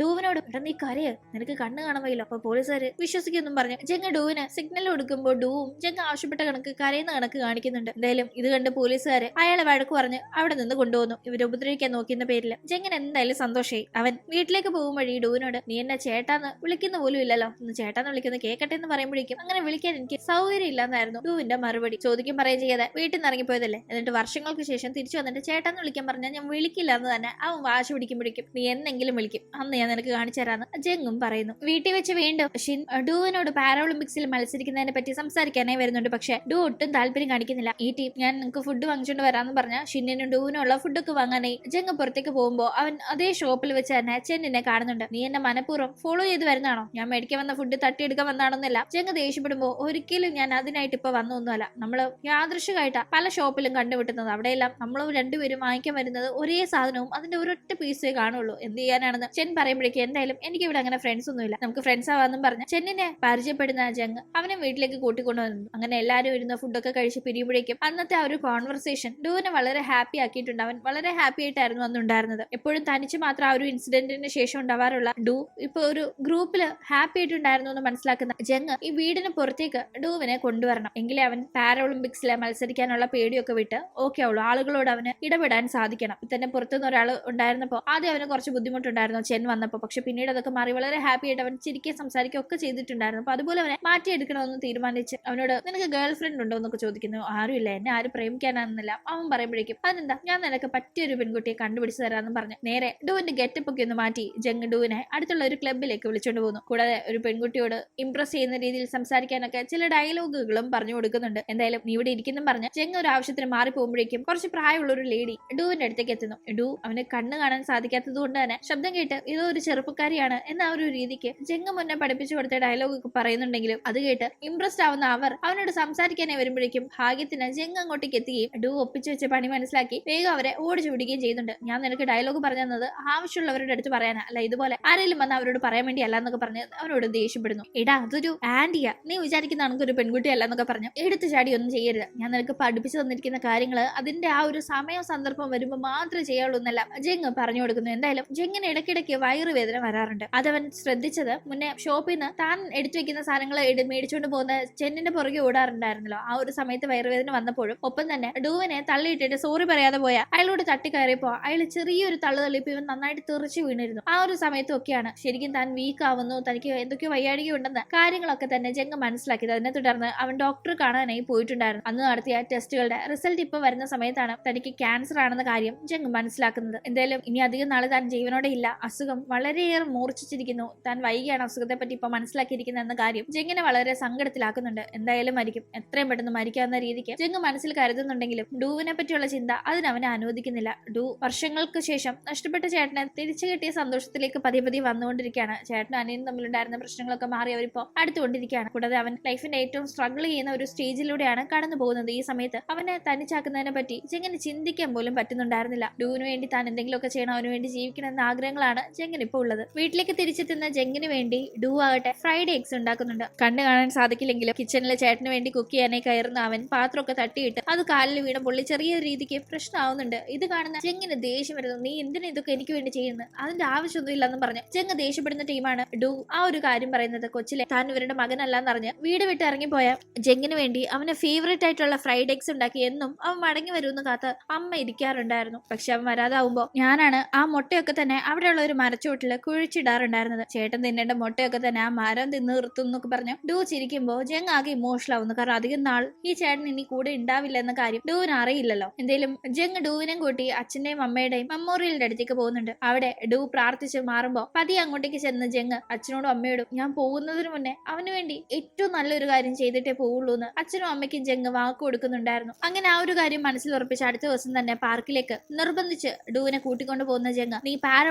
ഡൂവിനോട് എടാ നീ കരയ്. നിനക്ക് കണ്ണ് കാണാൻ വയ്യല്ലോ. അപ്പൊ പോലീസുകാർ വിശ്വസിക്കൊന്നും പറഞ്ഞു. ജങ് ഡൂവിന് സിഗ്നൽ കൊടുക്കുമ്പോൾ ഡൂവും ജങ് ആവശ്യപ്പെട്ട കണക്ക് കരയുന്ന കണക്ക് കാണിക്കുന്നുണ്ട്. എന്തായാലും ഇത് കണ്ട് പോലീസുകാർ അയാളെ വഴക്ക് പറഞ്ഞ് അവിടെ നിന്ന് കൊണ്ടുവന്നു. ഇവരെ ഉപദ്രവിക്കാൻ നോക്കിയെന്ന പേരിൽ ജെങ്ങൻ എന്തായാലും സന്തോഷമായി അവൻ വീട്ടിലേക്ക് പോകും വഴി ഡൂവിനോട് നീ എന്നെ ചേട്ടാന്ന് വിളിക്കുന്ന പോലും ഇല്ലല്ലോ. ഒന്ന് ചേട്ടാന്ന് വിളിക്കുന്ന കേക്കട്ടെ എന്ന് പറയുമ്പോഴേക്കും അങ്ങനെ വിളിക്കാൻ എനിക്ക് സൗകര്യം ഇല്ലെന്നായിരുന്നു ഡൂവിന്റെ മറുപടി. ചോദിക്കും പറയും ചെയ്യാതെ വീട്ടിൽ നിന്ന് ഇറങ്ങിപ്പോയതല്ലേ. എന്നിട്ട് വർഷങ്ങൾക്ക് ശേഷം തിരിച്ചു വന്നിട്ട് ചേട്ടാന്ന് വിളിക്കാൻ പറഞ്ഞാൽ ഞാൻ വിളിക്കില്ല എന്ന് തന്നെ അവൻ വാശി പിടിക്കുമ്പോഴേക്കും നീ എന്നെങ്കിലും വിളിക്കും. അന്ന് ഞാൻ നിനക്ക് കാണിച്ചു തരാന്ന് ജെങ്ങും പറയുന്നു. വീട്ടിൽ വെച്ച് വീണ്ടും ഷിൻ ഡൂവിനോട് പാരാഒളിമ്പിക്സിൽ മത്സരിക്കുന്നതിനെ പറ്റി സംസാരിക്കാനായി വരുന്നുണ്ട്. പക്ഷേ ഡൂ ഒട്ടും താല്പര്യം കാണിക്കുന്നില്ല. ഈ ടീം ഞാൻ നിങ്ങൾക്ക് ഫുഡ് വാങ്ങിച്ചുകൊണ്ട് വരാമെന്ന് പറഞ്ഞ ഷിന്നിനും ഡൂവിനും ഉള്ള ഫുഡൊക്കെ വാങ്ങാനായി. ജംഗ പുറത്തേക്ക് പോകുമ്പോൾ അവൻ അതേ ഷോപ്പിൽ വെച്ച് തന്നെ ചെന്നിനെ കാണുന്നുണ്ട്. നീ എന്നെ മനഃപൂർവം ഫോളോ ചെയ്ത് വരുന്നതാണോ? ഞാൻ മേടിക്കാൻ വന്ന ഫുഡ് തട്ടിയെടുക്കാൻ വന്നാണെന്നല്ല ജെങ് ദേഷ്യപ്പെടുമ്പോൾ ഒരിക്കലും ഞാൻ അതിനായിട്ട് ഇപ്പൊ വന്നൊന്നുമല്ല. നമ്മൾ യാദൃശികമായിട്ടാ പല ഷോപ്പിലും കണ്ടുപിട്ടുന്നത് അവിടെയെല്ലാം നമ്മൾ രണ്ടുപേരും വാങ്ങിക്കാൻ വരുന്നത് ഒരേ സാധനവും അതിന്റെ ഒരൊറ്റ പീസേ കാണുള്ളൂ. എന്ത് ചെയ്യാനാണെന്ന് ചെൻ പറയുമ്പോഴേക്കും എന്തായാലും എനിക്ക് ഇവിടെ അങ്ങനെ ഫ്രണ്ട്സ് ഒന്നുമില്ല നമുക്ക് ഫ്രണ്ട്സ് ആവാന്നും പറഞ്ഞ് ചെന്നിനെ പരിചയപ്പെടുന്ന ജങ് അവനെ വീട്ടിലേക്ക് കൂട്ടിക്കൊണ്ടുവന്നു. അങ്ങനെ എല്ലാവരും ഇരുന്ന് ഫുഡൊക്കെ കഴിച്ച് പിരിയുമ്പോഴേക്കും അന്നത്തെ ആ ഒരു കോൺവെർസേഷൻ ഡൂവിനെ വളരെ ഹാപ്പി ആക്കിയിട്ടുണ്ട്. അവൻ വളരെ ഹാപ്പി ആയിട്ടായിരുന്നു അന്നുണ്ടായിരുന്നത് എപ്പോഴും തനിച്ച് മാത്രം ആ ഒരു ഇൻസിഡന്റിന് ശേഷം ഉണ്ടാവാറുള്ള ഡൂ ഇപ്പൊ ഒരു ഗ്രൂപ്പിൽ ഹാപ്പി ആയിട്ടുണ്ടായിരുന്നു എന്ന് മനസ്സിലാക്കുന്ന ജങ് ഈ വീടിന് പുറത്തേക്ക് ഡൂവിനെ കൊണ്ടുവരണം. എങ്കിലേ അവൻ പാരാഒളിമ്പിക്സിലെ മത്സരിക്കാനുള്ള പേടിയൊക്കെ വിട്ട് ഓക്കെ ആവുള്ളൂ. ആളുകളോട് അവന് ഇടപെടാൻ സാധിക്കണം. തന്നെ പുറത്തുനിന്ന് ഒരാൾ ഉണ്ടായിരുന്നപ്പോൾ ആദ്യം അവന് കുറച്ച് ബുദ്ധിമുട്ടുണ്ടായിരുന്നു ചെൻ വന്നപ്പോൾ പക്ഷെ പിന്നീട് അതൊക്കെ മാറി വളരെ ഹാപ്പി ആയിട്ട് അവൻ ചിരിക്കുകയും സംസാരിക്കുകയും ഒക്കെ ചെയ്തിട്ടുണ്ടായിരുന്നു. അപ്പൊ അതുപോലെ അവനെ മാറ്റിയെടുക്കണമെന്ന് തീരുമാനിച്ച് അവനോട് നിനക്ക് ഗേൾ ഫ്രണ്ട് ഉണ്ടോ? എന്നൊക്കെ ചോദിക്കുന്നു. ആരുമില്ല എന്നെ ആരും പ്രേമിക്കാനാണെന്നില്ല. അവൻ പറയുമ്പോഴേക്കും അതെന്താ? ഞാൻ നിനക്ക് പറ്റിയൊരു പെൺകുട്ടിയെ കണ്ടുപിടിച്ച് തരാമെന്ന് പറഞ്ഞു. നേരെ ഡുവിന്റെ ഗെറ്റപ്പ് ഒക്കെ ഒന്ന് മാറ്റി ജങ് ഡുവിനെ അടുത്തുള്ള ഒരു ക്ലബിലേക്ക് വിളിച്ചുകൊണ്ട് പോകുന്നു. കൂടാതെ ഒരു പെൺകുട്ടിയോട് ഇംപ്രസ് ചെയ്യുന്ന രീതിയിൽ സംസാരിക്കാനൊക്കെ ചില ഡയലോഗുകളും പറഞ്ഞു കൊടുക്കുന്നുണ്ട്. എന്തായാലും നീ ഇവിടെ ഇരിക്കുന്നു പറഞ്ഞ് ജങ് ഒരു ആവശ്യത്തിന് മാറി പോകുമ്പോഴേക്കും കുറച്ച് പ്രായമുള്ള ഒരു ലേഡി ഡുവിന്റെ അടുത്തേക്ക് എത്തുന്നു. ഡു അവന് കണ്ണ് കാണാൻ സാധിക്കാത്തത് കൊണ്ട് തന്നെ ശബ്ദം കേട്ട് ഇതോ ഒരു ചെറുപ്പക്കാരിയാണ് എന്ന ഒരു രീതിക്ക് ജങ് മുന്നേ പഠിപ്പിച്ചു കൊടുത്ത ഡയലോഗ് ഒക്കെ പറയുന്നുണ്ടെങ്കിലും അത് കേട്ട് ഇംപ്രസ്ഡ് ആവുന്ന അവർ അവനോട് സംസാരിക്കാനേ വരുമ്പോഴേക്കും ഭാഗ്യത്തിന് ജങ് അങ്ങോട്ടേക്ക് എത്തുകയും ഡു ഒപ്പിച്ചു വെച്ച പണി മനസ്സിലാക്കി വേഗം അവരെ ഓടിച്ചു വിടുകയും ചെയ്യുന്നുണ്ട്. ഞാൻ നിനക്ക് ഡയലോഗ് പറഞ്ഞു തന്നത് ആവശ്യമുള്ളവരുടെ അടുത്ത് പറയാനാ. അല്ല ഇതുപോലെ ആരെങ്കിലും വന്ന് അവരോട് പറയാൻ വേണ്ടി അല്ല എന്നൊക്കെ പറഞ്ഞ് അവരോട് ദേഷ്യപ്പെടുന്നു. എടാ അതൊരു ആന്റിയാ. നീ വിചാരിക്കുന്ന ഒരു പെൺകുട്ടിയല്ല എന്നൊക്കെ പറഞ്ഞു. എടുത്തു ചാടി ഒന്നും ചെയ്യരുത്. ഞാൻ നിനക്ക് പഠിപ്പിച്ചു തന്നിരിക്കുന്ന കാര്യങ്ങൾ അതിന്റെ ആ ഒരു സമയം സന്ദർഭം വരുമ്പോൾ മാത്രമേ ചെയ്യാവുള്ളൂ എന്നല്ല ജെങ് പറഞ്ഞു കൊടുക്കുന്നു. എന്തായാലും ജെങ്ങിന് ഇടയ്ക്കിടയ്ക്ക് വയറുവേദന വരാറുണ്ട്. അതവൻ ശ്രദ്ധിച്ചത് മുന്നേ ഷോപ്പിൽ നിന്ന് താൻ എടുത്തു വെക്കുന്ന സാധനങ്ങൾ മേടിച്ചുകൊണ്ട് പോകുന്ന ചെന്നിന്റെ പുറകെ ഓടാറുണ്ടായിരുന്നല്ലോ. ആ ഒരു സമയത്ത് വയറുവേദന വന്നപ്പോഴും ഒപ്പം തന്നെ ഡൂവിനെ തള്ളിയിട്ടിട്ട് സോറി പറയാതെ പോയ അയാളോട് തട്ടിക്കയറിയപ്പോ അയാൾ ചെറിയൊരു തള്ളു തള്ളിയപ്പോ ഇവൻ നന്നായിട്ട് തെറിച്ചു വീണിരുന്നു. ആ ഒരു സമയത്തൊക്കെയാണ് ശരിക്കും താൻ വീക്ക് ആവുന്നു തനിക്ക് എന്തൊക്കെയോ വയ്യാഴിക ഉണ്ടെന്ന് കാര്യങ്ങളൊക്കെ തന്നെ ജംഗ മനസ്സിലാക്കിയത്. അതിനെ തുടർന്ന് അവൻ ഡോക്ടറെ കാണാനായി പോയിട്ടുണ്ടായിരുന്നു. അന്ന് നടത്തിയ ടെസ്റ്റുകളുടെ റിസൾട്ട് ഇപ്പൊ വരുന്ന സമയത്താണ് തനിക്ക് ക്യാൻസർ ആണെന്ന കാര്യം ജംഗ് മനസ്സിലാക്കുന്നത്. എന്തായാലും ഇനി അധികം നാളെ താൻ ജീവനോടെ ഇല്ല. അസുഖം വളരെയേറെ മൂർച്ഛിച്ചിരിക്കുന്നു. താൻ വൈകിയാണ് അസുഖത്തെ പറ്റി ഇപ്പൊ മനസ്സിലാക്കിയിരിക്കുന്നത് എന്ന കാര്യം ജംഗിനെ വളരെ സങ്കടത്തിലാക്കുന്നുണ്ട്. എന്തായാലും മരിക്കും. എത്രയും പെട്ടെന്ന് മരിക്കാവുന്ന രീതിക്ക് ജംഗ് ജങ് മനസ്സിൽ കരുതുന്നുണ്ടെങ്കിലും ഡൂവിനെ പറ്റിയുള്ള ചിന്ത അതിനവനെ അനുവദിക്കുന്നില്ല. ഡൂ വർഷങ്ങൾക്ക് ശേഷം നഷ്ടപ്പെട്ട ചേട്ടനെ തിരിച്ചു കിട്ടിയ സന്തോഷത്തിലേക്ക് പതിയെ പതിയെ വന്നുകൊണ്ടിരിക്കുകയാണ്. ചേട്ടനും അനിയനും തമ്മിലുണ്ടായിരുന്ന പ്രശ്നങ്ങളൊക്കെ മാറി അവരിപ്പോ അടുത്തുകൊണ്ടിരിക്കുകയാണ്. കൂടാതെ അവൻ ലൈഫിന്റെ ഏറ്റവും സ്ട്രഗിൾ ചെയ്യുന്ന ഒരു സ്റ്റേജിലൂടെയാണ് കടന്നു പോകുന്നത്. ഈ സമയത്ത് അവനെ തനിച്ചാക്കുന്നതിനെ പറ്റി ചെങ്ങനെ ചിന്തിക്കാൻ പോലും പറ്റുന്നുണ്ടായിരുന്നില്ല. ഡൂവിന് വേണ്ടി താൻ എന്തെങ്കിലുമൊക്കെ ചെയ്യണം അവന് വേണ്ടി ജീവിക്കണം എന്ന ആഗ്രഹങ്ങളാണ് ജെങ്ങിന് ഇപ്പോൾ ഉള്ളത്. വീട്ടിലേക്ക് തിരിച്ചെത്തുന്ന ജെങ്ങിന് വേണ്ടി ഡൂ ആകട്ടെ ഫ്രൈഡ് എഗ്സ് ഉണ്ടാക്കുന്നുണ്ട്. കണ്ണു കാണാൻ സാധിക്കില്ലെങ്കിലും കിച്ചണിലെ ചേട്ടന് വേണ്ടി കുക്ക് ചെയ്യാനേ കയറുന്ന അവൻ പാത്രമൊക്കെ തട്ടിയിട്ട് അത് കാലിൽ വീണ പൊള്ളി ചെറിയ രീതിക്ക് പ്രശ്നമാവുന്നുണ്ട്. ഇത് കാണുന്ന ചെങ്ങിന് ദേഷ്യം വരുന്നു. നീ എന്തിനാ ഇതൊക്കെ എനിക്ക് വേണ്ടി ചെയ്യുന്നത്? അതിന്റെ ആവശ്യമൊന്നും ഇല്ലെന്ന് പറഞ്ഞു ചെങ്ങ് ദേഷ്യപ്പെടുന്ന ടീമാണ് ഡു ആ ഒരു കാര്യം പറയുന്നത് കൊച്ചിലെ. താൻ ഇവരുടെ മകനല്ലാന്ന് അറിഞ്ഞ് വീട് വിട്ട് ഇറങ്ങിപ്പോയ ജെങ്ങിന് വേണ്ടി അവനെ ഫേവറേറ്റ് ആയിട്ടുള്ള ഫ്രൈഡ് എഗ്സ് ഉണ്ടാക്കി എന്നും അവൻ മടങ്ങി വരുമെന്ന് കാത്ത് അമ്മ ഇരിക്കാറുണ്ടായിരുന്നു. പക്ഷെ അവൻ വരാതാവുമ്പോ ഞാനാണ് ആ മുട്ടയൊക്കെ തന്നെ അവിടെയുള്ള ഒരു മരച്ചോട്ടിൽ കുഴിച്ചിടാറുണ്ടായിരുന്നത്. ചേട്ടൻ തിന്നേണ്ട മുട്ടയൊക്കെ തന്നെ ആ മരം തിന്ന് നിർത്തും എന്നൊക്കെ പറഞ്ഞു ഡൂ ചിരിക്കുമ്പോ ജെങ് ആകെ ഇമോഷണൽ ആവുന്നു. കാരണം അധികം നാൾ ഈ ചേട്ടൻ ഇനി കൂടെ ഉണ്ടാവില്ല എന്ന കാര്യം ഡൂവിന് അറിയില്ലല്ലോ. എന്തേലും ജങ് ഡൂവിനെയും കൂട്ടി അച്ഛന്റെയും അമ്മയുടെയും മെമ്മോറിയലിന്റെ അടുത്തേക്ക് പോകുന്നുണ്ട്. അവിടെ ഡൂ പ്രാർത്ഥിച്ച് മാറുമ്പോ പതി അങ്ങോട്ടേക്ക് ചെന്ന് ജങ് അച്ഛനോടും അമ്മയോടും ഞാൻ പോകുന്നതിന് മുന്നേ അവന് വേണ്ടി ഏറ്റവും നല്ലൊരു കാര്യം ചെയ്തിട്ടേ പോവുള്ളൂ എന്ന് അച്ഛനും അമ്മയ്ക്കും ജങ് വാക്ക് കൊടുക്കുന്നുണ്ടായിരുന്നു. അങ്ങനെ ആ ഒരു കാര്യം മനസ്സിൽ ഉറപ്പിച്ച് അടുത്ത ദിവസം തന്നെ പാർക്കിലേക്ക് നിർബന്ധിച്ച് ഡൂവിനെ കൂട്ടിക്കൊണ്ടു പോകുന്ന ജങ് നീ പാര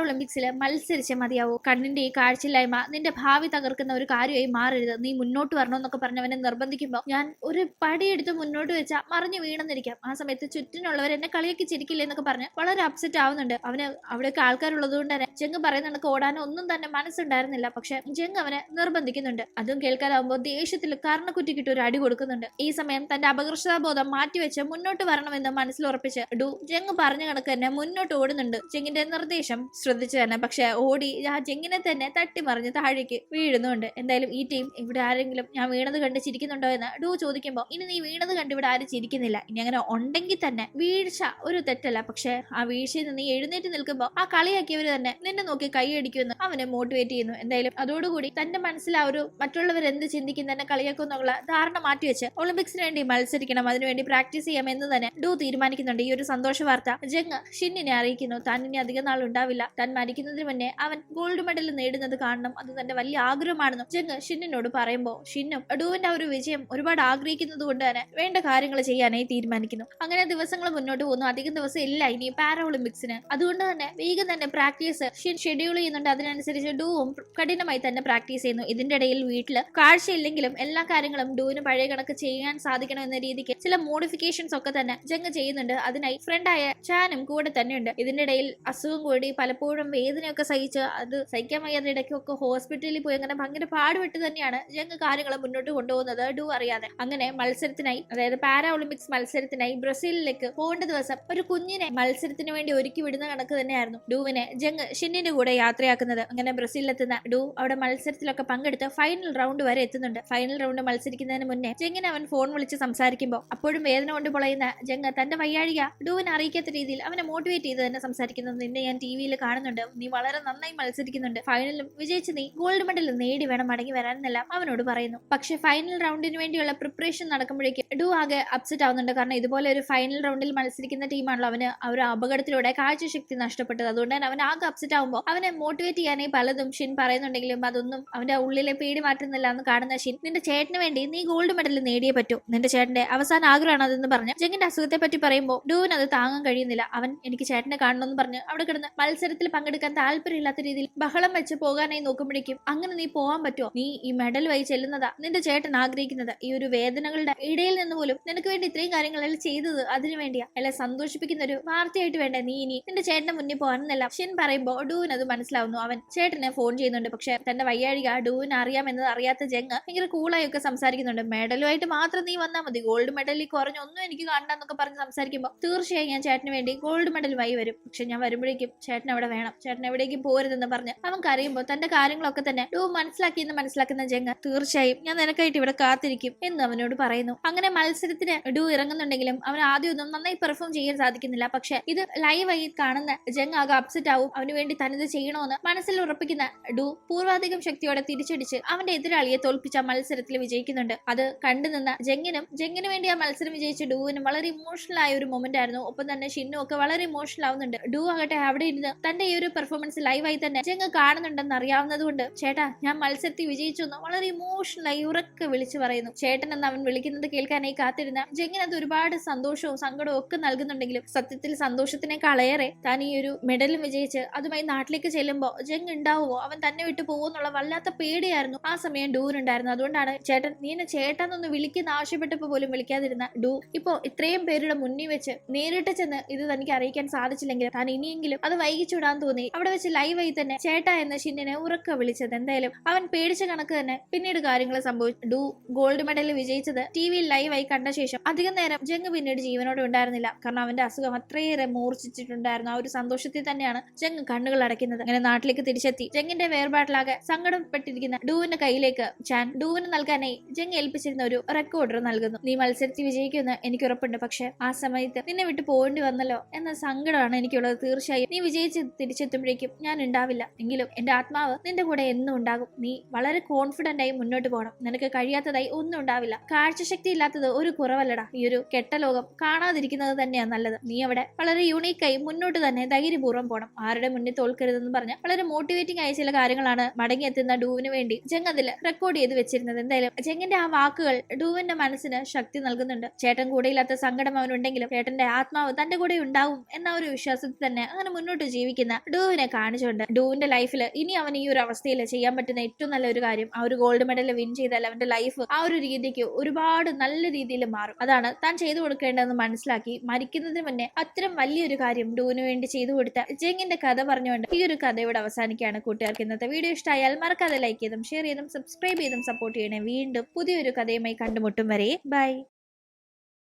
മത്സരിച്ച മതിയാവൂ. കണ്ണിന്റെ ഈ കാഴ്ചയില്ലായ്മ നിന്റെ ഭാവി തകർക്കുന്ന ഒരു കാര്യമായി മാറരുത്. നീ മുന്നോട്ട് വരണമെന്നൊക്കെ പറഞ്ഞവനെ നിർബന്ധിക്കുമ്പോൾ ഞാൻ ഒരു പടിയെടുത്ത് മുന്നോട്ട് വെച്ചാൽ മറിഞ്ഞു വീണെന്നിരിക്കാം. ആ സമയത്ത് ചുറ്റിനുള്ളവർ എന്നെ കളിയൊക്കെ ചിരിക്കില്ല എന്നൊക്കെ പറഞ്ഞ് വളരെ അപ്സെറ്റ് ആവുന്നുണ്ട്. അവന് അവിടെയൊക്കെ ആൾക്കാരുള്ളത് കൊണ്ട് തന്നെ ജെങ് കണക്ക് ഓടാനോ ഒന്നും തന്നെ മനസ്സുണ്ടായിരുന്നില്ല. പക്ഷെ ജെങ് അവനെ നിർബന്ധിക്കുന്നുണ്ട്. അതും കേൾക്കാതാവുമ്പോൾ ദേഷ്യത്തിൽ കർണക്കുറ്റിക്കിട്ട് ഒരു അടി കൊടുക്കുന്നുണ്ട്. ഈ സമയം തന്റെ അപകർഷതാബോധം മാറ്റിവെച്ച് മുന്നോട്ട് വരണമെന്ന് മനസ്സിൽ ഉറപ്പിച്ച് ഡു ജെങ് പറഞ്ഞ കണക്ക് തന്നെ മുന്നോട്ട് ഓടുന്നുണ്ട്. ജെങ്ങിന്റെ നിർദ്ദേശം ശ്രദ്ധിച്ചു തന്നെ. പക്ഷെ ഓടി ആ ജെങ്ങിനെ തന്നെ തട്ടിമറിഞ്ഞ് താഴേക്ക് വീഴുന്നുണ്ട്. എന്തായാലും ഈ ടീം ഇവിടെ ആരെങ്കിലും ഞാൻ വീണത് കണ്ട് ചിരിക്കുന്നുണ്ടോ എന്ന് ഡു ചോദിക്കുമ്പോൾ ഇനി നീ വീണത് കണ്ട് ഇവിടെ ആരും ചിരിക്കുന്നില്ല. ഇനി അങ്ങനെ ഉണ്ടെങ്കിൽ തന്നെ വീഴ്ച ഒരു തെറ്റല്ല. പക്ഷെ ആ വീഴ്ചയിൽ നിന്ന് എഴുന്നേറ്റ് നിൽക്കുമ്പോൾ ആ കളിയാക്കിയവര് തന്നെ നിന്നെ നോക്കി കൈയടിക്കുമെന്ന് അവനെ മോട്ടിവേറ്റ് ചെയ്യുന്നു. എന്തായാലും അതോടുകൂടി തന്റെ മനസ്സിൽ ആ ഒരു മറ്റുള്ളവർ എന്ത് ചിന്തിക്കും തന്നെ കളിയാക്കുന്നുള്ള ധാരണ മാറ്റിവെച്ച് ഒളിമ്പിക്സിന് വേണ്ടി മത്സരിക്കണം. അതിനുവേണ്ടി പ്രാക്ടീസ് ചെയ്യാം എന്ന് തന്നെ ഡു തീരുമാനിക്കുന്നുണ്ട്. ഈ ഒരു സന്തോഷ വാർത്ത ജങ് ഷിന്നിനെ അറിയിക്കുന്നു. താൻ ഇനി അധികം നാൾ ഉണ്ടാവില്ല. താൻ മരിക്കുന്നതിന് മുന്നേ അവൻ ഗോൾഡ് മെഡൽ നേടുന്നത് കാണണം. അത് തന്റെ വലിയ ആഗ്രഹമാണെന്നും ജങ് ഷിന്നിനോട് പറയുമ്പോൾ ഷിന്നും ഡുവിന്റെ ആ ഒരു വിജയം ഒരുപാട് ആഗ്രഹിക്കുന്നത് കൊണ്ട് തന്നെ വേണ്ട കാര്യങ്ങൾ ചെയ്യാനായി തീരുമാനിക്കുന്നു. അങ്ങനെ ദിവസങ്ങൾ മുന്നോട്ട് പോകുന്നു. അധികം ദിവസം ഇല്ല. ഇനി പാരാ ഒളിമ്പിക്സിന് അതുകൊണ്ട് തന്നെ വേഗം തന്നെ പ്രാക്ടീസ് ഷെഡ്യൂൾ ചെയ്യുന്നുണ്ട്. അതിനനുസരിച്ച് ഡൂവും കഠിനമായി തന്നെ പ്രാക്ടീസ് ചെയ്യുന്നു. ഇതിന്റെ ഇടയിൽ വീട്ടിൽ കാഴ്ചയില്ലെങ്കിലും എല്ലാ കാര്യങ്ങളും ഡൂവിന് പഴയ കണക്ക് ചെയ്യാൻ സാധിക്കണം എന്ന രീതിക്ക് ചില മോഡിഫിക്കേഷൻസ് ഒക്കെ തന്നെ ജങ് ചെയ്യുന്നുണ്ട്. അതിനായി ഫ്രണ്ടായ ചാനും കൂടെ തന്നെയുണ്ട് ഇതിന്റെ ഇടയിൽ അസുഖം കൂടി പലപ്പോഴും വേദനയൊക്കെ സഹിച്ച് അത് സഹിക്കാൻ വയ്യാതെ ഇടയ്ക്കൊക്കെ ഹോസ്പിറ്റലിൽ പോയി അങ്ങനെ ഭയങ്കര പാടുപെട്ട് തന്നെയാണ് ജങ് കാര്യങ്ങൾ മുന്നോട്ട് കൊണ്ടുപോകുന്നത്. ഡൂ അറിയാതെ. അങ്ങനെ മത്സരത്തിനായി അതായത് പാരാ ഒളിമ്പിക്സ് മത്സരത്തിനായി ബ്രസീലിലേക്ക് പോകേണ്ട ദിവസം ഒരു കുഞ്ഞിനെ മത്സരത്തിന് വേണ്ടി ഒരുക്കി വിടുന്ന കണക്ക് തന്നെയായിരുന്നു ഡൂവിനെ ജങ് ഷിന്നിന്റെ കൂടെ യാത്രയാക്കുന്നത്. അങ്ങനെ ബ്രസീലിലെത്തുന്ന ഡൂ അവിടെ മത്സരത്തിലൊക്കെ പങ്കെടുത്ത് ഫൈനൽ റൗണ്ട് വരെ എത്തുന്നുണ്ട്. ഫൈനൽ റൗണ്ട് മത്സരിക്കുന്നതിന് മുന്നേ ജങ്ങിനെ അവൻ ഫോൺ വിളിച്ച് സംസാരിക്കുമ്പോൾ അപ്പോഴും വേദന കൊണ്ട് പൊളയുന്ന ജങ് തന്റെ വയ്യാഴിക ഡൂവിനെ അറിയിക്കാത്ത രീതിയിൽ അവനെ മോട്ടിവേറ്റ് ചെയ്ത് തന്നെ സംസാരിക്കുന്നത് നിന്നെ ഞാൻ ടി വിയിൽ കാണുന്നുണ്ട്. നീ വളരെ നന്നായി മത്സരിക്കുന്നുണ്ട്. ഫൈനലും വിജയിച്ച് നീ ഗോൾഡ് മെഡൽ നേടി വേണം മടങ്ങി വരാനെന്നെല്ലാം അവനോട് പറയുന്നു. പക്ഷേ ഫൈനൽ റൗണ്ടിന് വേണ്ടിയുള്ള പ്രിപ്പറേഷൻ നടക്കുമ്പോഴേക്കും ഡു ആകെ അപ്സെറ്റ് ആവുന്നുണ്ട്. കാരണം ഇതുപോലെ ഒരു ഫൈനൽ റൗണ്ടിൽ മത്സരിക്കുന്ന ടീമാണല്ലോ അവന് ഒരു അപകടത്തിലൂടെ കാഴ്ചശക്തി നഷ്ടപ്പെട്ടത്. അതുകൊണ്ട് തന്നെ അവൻ ആകെ അപ്സെറ്റ് ആവുമ്പോൾ അവനെ മോട്ടിവേറ്റ് ചെയ്യാനായി പലതും ഷിൻ പറയുന്നുണ്ടെങ്കിലും അതൊന്നും അവന്റെ ഉള്ളിലെ പേടി മാറ്റുന്നില്ല എന്ന് കാണുന്ന ഷിൻ നിന്റെ ചേട്ടന് വേണ്ടി നീ ഗോൾഡ് മെഡൽ നേടിയേ പറ്റൂ. നിന്റെ ചേട്ടന്റെ അവസാന ആഗ്രഹമാണ് അതെന്ന് പറഞ്ഞ് ജെങ്ങിന്റെ അസുഖത്തെ പറ്റി പറയുമ്പോൾ ഡൂവിന് അത് താങ്ങാൻ കഴിയുന്നില്ല. അവൻ എനിക്ക് ചേട്ടനെ കാണണമെന്ന് പറഞ്ഞ് അവിടെ കിടന്ന് മത്സരത്തിൽ പങ്കെടുക്കാൻ താല്പര്യമില്ലാത്ത രീതിയിൽ ബഹളം വെച്ച് പോകാനായി നോക്കുമ്പോഴേക്കും അങ്ങനെ നീ പോകാൻ പറ്റുമോ നീ ഈ മെഡൽ വഴി ചെല്ലുന്നതാ നിന്റെ ചേട്ടൻ ആഗ്രഹിക്കുന്നത്. ഈ ഒരു വേദനകളുടെ ഇടയിൽ നിന്ന് പോലും നിനക്ക് വേണ്ടി ഇത്രയും കാര്യങ്ങളെല്ലാം ചെയ്തത് അതിനു വേണ്ടിയാ. അല്ലെ സന്തോഷിപ്പിക്കുന്ന ഒരു വാർത്തയായിട്ട് വേണ്ട നീ ഇനി? നിന്റെ ചേട്ടന്റെ മുന്നിൽ പോകാനെന്നല്ല ഷിൻ പറയുമ്പോൾ ഡൂവിന് അത് മനസ്സിലാവുന്നു. അവൻ ചേട്ടനെ ഫോൺ ചെയ്യുന്നുണ്ട്. പക്ഷെ തന്റെ വയ്യാഴിക ഡൂവിന് അറിയാമെന്നത് അറിയാത്ത ജങ് ഭയങ്കര കൂളായി ഒക്കെ സംസാരിക്കുന്നുണ്ട്. മെഡലുമായിട്ട് മാത്രം നീ വന്നാൽ മതി. ഗോൾഡ് മെഡലിൽ കുറഞ്ഞൊന്നും എനിക്ക് കാണണ്ടെന്നൊക്കെ പറഞ്ഞ് സംസാരിക്കുമ്പോൾ തീർച്ചയായും ഞാൻ ചേട്ടന് വേണ്ടി ഗോൾഡ് വൈ വരും. പക്ഷെ ഞാൻ വരുമ്പോഴേക്കും ചേട്ടൻ അവിടെ വേണം. ചേട്ടൻ എവിടേക്കും പോരുതെന്ന് പറഞ്ഞ് അവൻ കരയുമ്പോൾ തന്റെ കാര്യങ്ങളൊക്കെ തന്നെ ഡൂ മനസ്സിലാക്കിയെന്ന് മനസ്സിലാക്കുന്ന ജങ് തീർച്ചയായും ഞാൻ നിനക്കായിട്ട് ഇവിടെ കാത്തിരിക്കും എന്ന് അവനോട് പറയുന്നു. അങ്ങനെ മത്സരത്തിന് ഡു ഇറങ്ങുന്നുണ്ടെങ്കിലും അവൻ ആദ്യമൊന്നും നന്നായി പെർഫോം ചെയ്യാൻ സാധിക്കുന്നില്ല. പക്ഷെ ഇത് ലൈവായി കാണുന്ന ജങ് ആകെ അപ്സെറ്റ് ആവും. അവന് വേണ്ടി തനിത് ചെയ്യണമെന്ന് മനസ്സിൽ ഉറപ്പിക്കുന്ന ഡു പൂർവാധികം ശക്തിയോടെ തിരിച്ചടിച്ച് അവന്റെ എതിരാളിയെ തോൽപ്പിച്ച മത്സരത്തിൽ വിജയിക്കുന്നുണ്ട്. അത് കണ്ടുനിന്ന ജങ്ങിനും ജങ്ങിന് വേണ്ടി ആ മത്സരം വിജയിച്ച ഡുവിനും വളരെ ഇമോഷണൽ ആയ ഒരു മൊമെന്റ് ആയിരുന്നു. ഒപ്പം തന്നെ ഷിന്നും ഒക്കെ വളരെ ഇമോഷണൽ ആവുന്നുണ്ട്. ഡു ആകട്ടെ അവിടെ ഇരുന്ന് തന്റെ ഈ ഒരു പെർഫോമൻസ് ലൈവായി തന്നെ ജങ് കാണുന്നുണ്ടെന്ന് അറിയാവുന്നത് കൊണ്ട് ചേട്ടാ ഞാൻ മത്സരത്തിൽ വിജയിച്ചു എന്ന് വളരെ ഇമോഷണലായി ഉറക്കെ വിളിച്ചു പറയുന്നു. ചേട്ടൻ എന്ന് അവൻ വിളിക്കുന്നത് കേൾക്കാനായി കാത്തിരുന്ന വിളിക്കാതിരുന്ന ജെങ്ങിന് അത് ഒരുപാട് സന്തോഷവും സങ്കടവും ഒക്കെ നൽകുന്നുണ്ടെങ്കിലും സത്യത്തിൽ സന്തോഷത്തിനേക്കാളേറെ താൻ ഈ ഒരു മെഡലും വിജയിച്ച് അതുമായി നാട്ടിലേക്ക് ചെല്ലുമ്പോൾ ജെങ് ഉണ്ടാവുമോ അവൻ തന്നെ വിട്ടു പോകുമോ വല്ലാത്ത പേടിയായിരുന്നു. ആ സമയം ഡൂനുണ്ടായിരുന്നു അതുകൊണ്ടാണ് ചേട്ടൻ നീനെ എന്നെ ചേട്ടനൊന്ന് വിളിക്കുന്ന ആവശ്യപ്പെട്ടപ്പോൾ പോലും വിളിക്കാതിരുന്ന ഡൂ ഇപ്പോ ഇത്രയും പേരുടെ മുന്നിൽ വെച്ച് നേരിട്ട് ചെന്ന് ഇത് തനിക്ക് അറിയിക്കാൻ സാധിച്ചില്ലെങ്കിൽ താൻ ഇനിയെങ്കിലും അത് വൈകിച്ചുവിടാൻ തോന്നി. അവിടെ വെച്ച് ലൈവായി തന്നെ ചേട്ടാ എന്ന ഷിന്നിനെ ഉറക്ക വിളിച്ചത്. എന്തായാലും അവൻ പേടിച്ച കണക്ക് തന്നെ പിന്നീട് കാര്യങ്ങൾ സംഭവിച്ചു. ഡൂ ഗോൾഡ് മെഡൽ വിജയിച്ചത് ടി വിയിൽ ലൈവായി കണ്ട ശേഷം അധികം നേരം ജംഗ് പിന്നീട് ജീവനോടെ ഉണ്ടായിരുന്നില്ല. കാരണം അവന്റെ അസുഖം അത്രയേറെ മൂർച്ഛിച്ചിട്ടുണ്ടായിരുന്നു. ആ ഒരു സന്തോഷത്തിൽ തന്നെയാണ് ജംഗ് കണ്ണുകൾ അടയ്ക്കുന്നത്. അങ്ങനെ നാട്ടിലേക്ക് തിരിച്ചെത്തി. ജംഗിന്റെ വേർപാട്ടിലാകെ സങ്കടപ്പെട്ടിരിക്കുന്ന ഡൂവിന്റെ കയ്യിലേക്ക് ചാൻ ഡൂവിന് നൽകാനായി ജംഗ് ഏൽപ്പിച്ചിരുന്ന ഒരു റെക്കോർഡർ നൽകുന്നു. നീ മത്സരത്തിൽ വിജയിക്കുമെന്ന് എനിക്ക് ഉറപ്പുണ്ട്. പക്ഷെ ആ സമയത്ത് നിന്നെ വിട്ടു പോകേണ്ടി വന്നല്ലോ എന്ന സങ്കടമാണ് എനിക്കുള്ളത്. തീർച്ചയായും നീ വിജയിച്ച് തിരിച്ചെത്തുമ്പോഴേക്കും ഞാൻ ഉണ്ടാവില്ല. എങ്കിലും എന്റെ ആത്മാവ് നിന്റെ കൂടെ എന്നും ഉണ്ടാകും. നീ വളരെ കോൺഫിഡന്റ് ആയി മുന്നോട്ട് പോകണം നിനക്ക് കഴിയാത്തതായി ഒന്നും ഉണ്ടാവില്ല. കാഴ്ചശക്തി ഇല്ലാത്തത് ഒരു കുറവല്ലടാ. ഈ ഒരു കെട്ട ലോകം കാണാതിരിക്കുന്നത് തന്നെയാണ് നല്ലത്. നീ അവിടെ വളരെ യൂണീക്കായി മുന്നോട്ട് തന്നെ ധൈര്യപൂർവം പോകണം ആരുടെ മുന്നിൽ തോൽക്കരുതെന്ന് പറഞ്ഞ് വളരെ മോട്ടിവേറ്റിംഗ് ആയ ചില കാര്യങ്ങളാണ് മടങ്ങിയെത്തുന്ന ഡൂവിന് വേണ്ടി ജങ് അതിൽ റെക്കോർഡ് ചെയ്ത് വെച്ചിരുന്നത്. എന്തായാലും ജങ്ങിന്റെ ആ വാക്കുകൾ ഡൂവിന്റെ മനസ്സിന് ശക്തി നൽകുന്നുണ്ട്. ചേട്ടൻ കൂടെയില്ലാത്ത സങ്കടം അവനുണ്ടെങ്കിലും ചേട്ടന്റെ ആത്മാവ് തന്റെ കൂടെ ഉണ്ടാവും എന്ന ഒരു വിശ്വാസത്തിൽ തന്നെ അങ്ങനെ മുന്നോട്ട് ജീവിക്കുന്ന ഡൂവിനെ കാണിച്ചുകൊണ്ട് ഡൂവിന്റെ ലൈഫിൽ ഇനി അവൻ ഈ ഒരു അവസ്ഥയിൽ ചെയ്യാൻ പറ്റുന്ന ഏറ്റവും നല്ല ഒരു കാര്യം ആ ഒരു ഗോൾഡ് മെഡൽ വിൻ ചെയ്താൽ അവന്റെ ലൈഫ് ആ ഒരു രീതിക്ക് ഒരുപാട് നല്ല രീതിയിൽ മാറും അതാണ് താൻ ചെയ്തു കൊടുക്കേണ്ടതെന്ന് മനസ്സിലാക്കി മരിക്കുന്നതിന് മുന്നേ അത്തരം വലിയൊരു കാര്യം ഡൂനു വേണ്ടി ചെയ്തു കൊടുത്ത ജെങ്ങിന്റെ കഥ പറഞ്ഞുകൊണ്ട് ഈ ഒരു കഥ ഇവിടെ അവസാനിക്കുകയാണ് കൂട്ടുകാർക്ക് ഇന്നത്തെ വീഡിയോ ഇഷ്ടമായാൽ മറക്കാതെ ലൈക്ക് ചെയ്തും ഷെയർ ചെയ്തും സബ്സ്ക്രൈബ് ചെയ്തും സപ്പോർട്ട് ചെയ്യണേ. വീണ്ടും പുതിയൊരു കഥയുമായി കണ്ടുമുട്ടും വരെ. ബൈ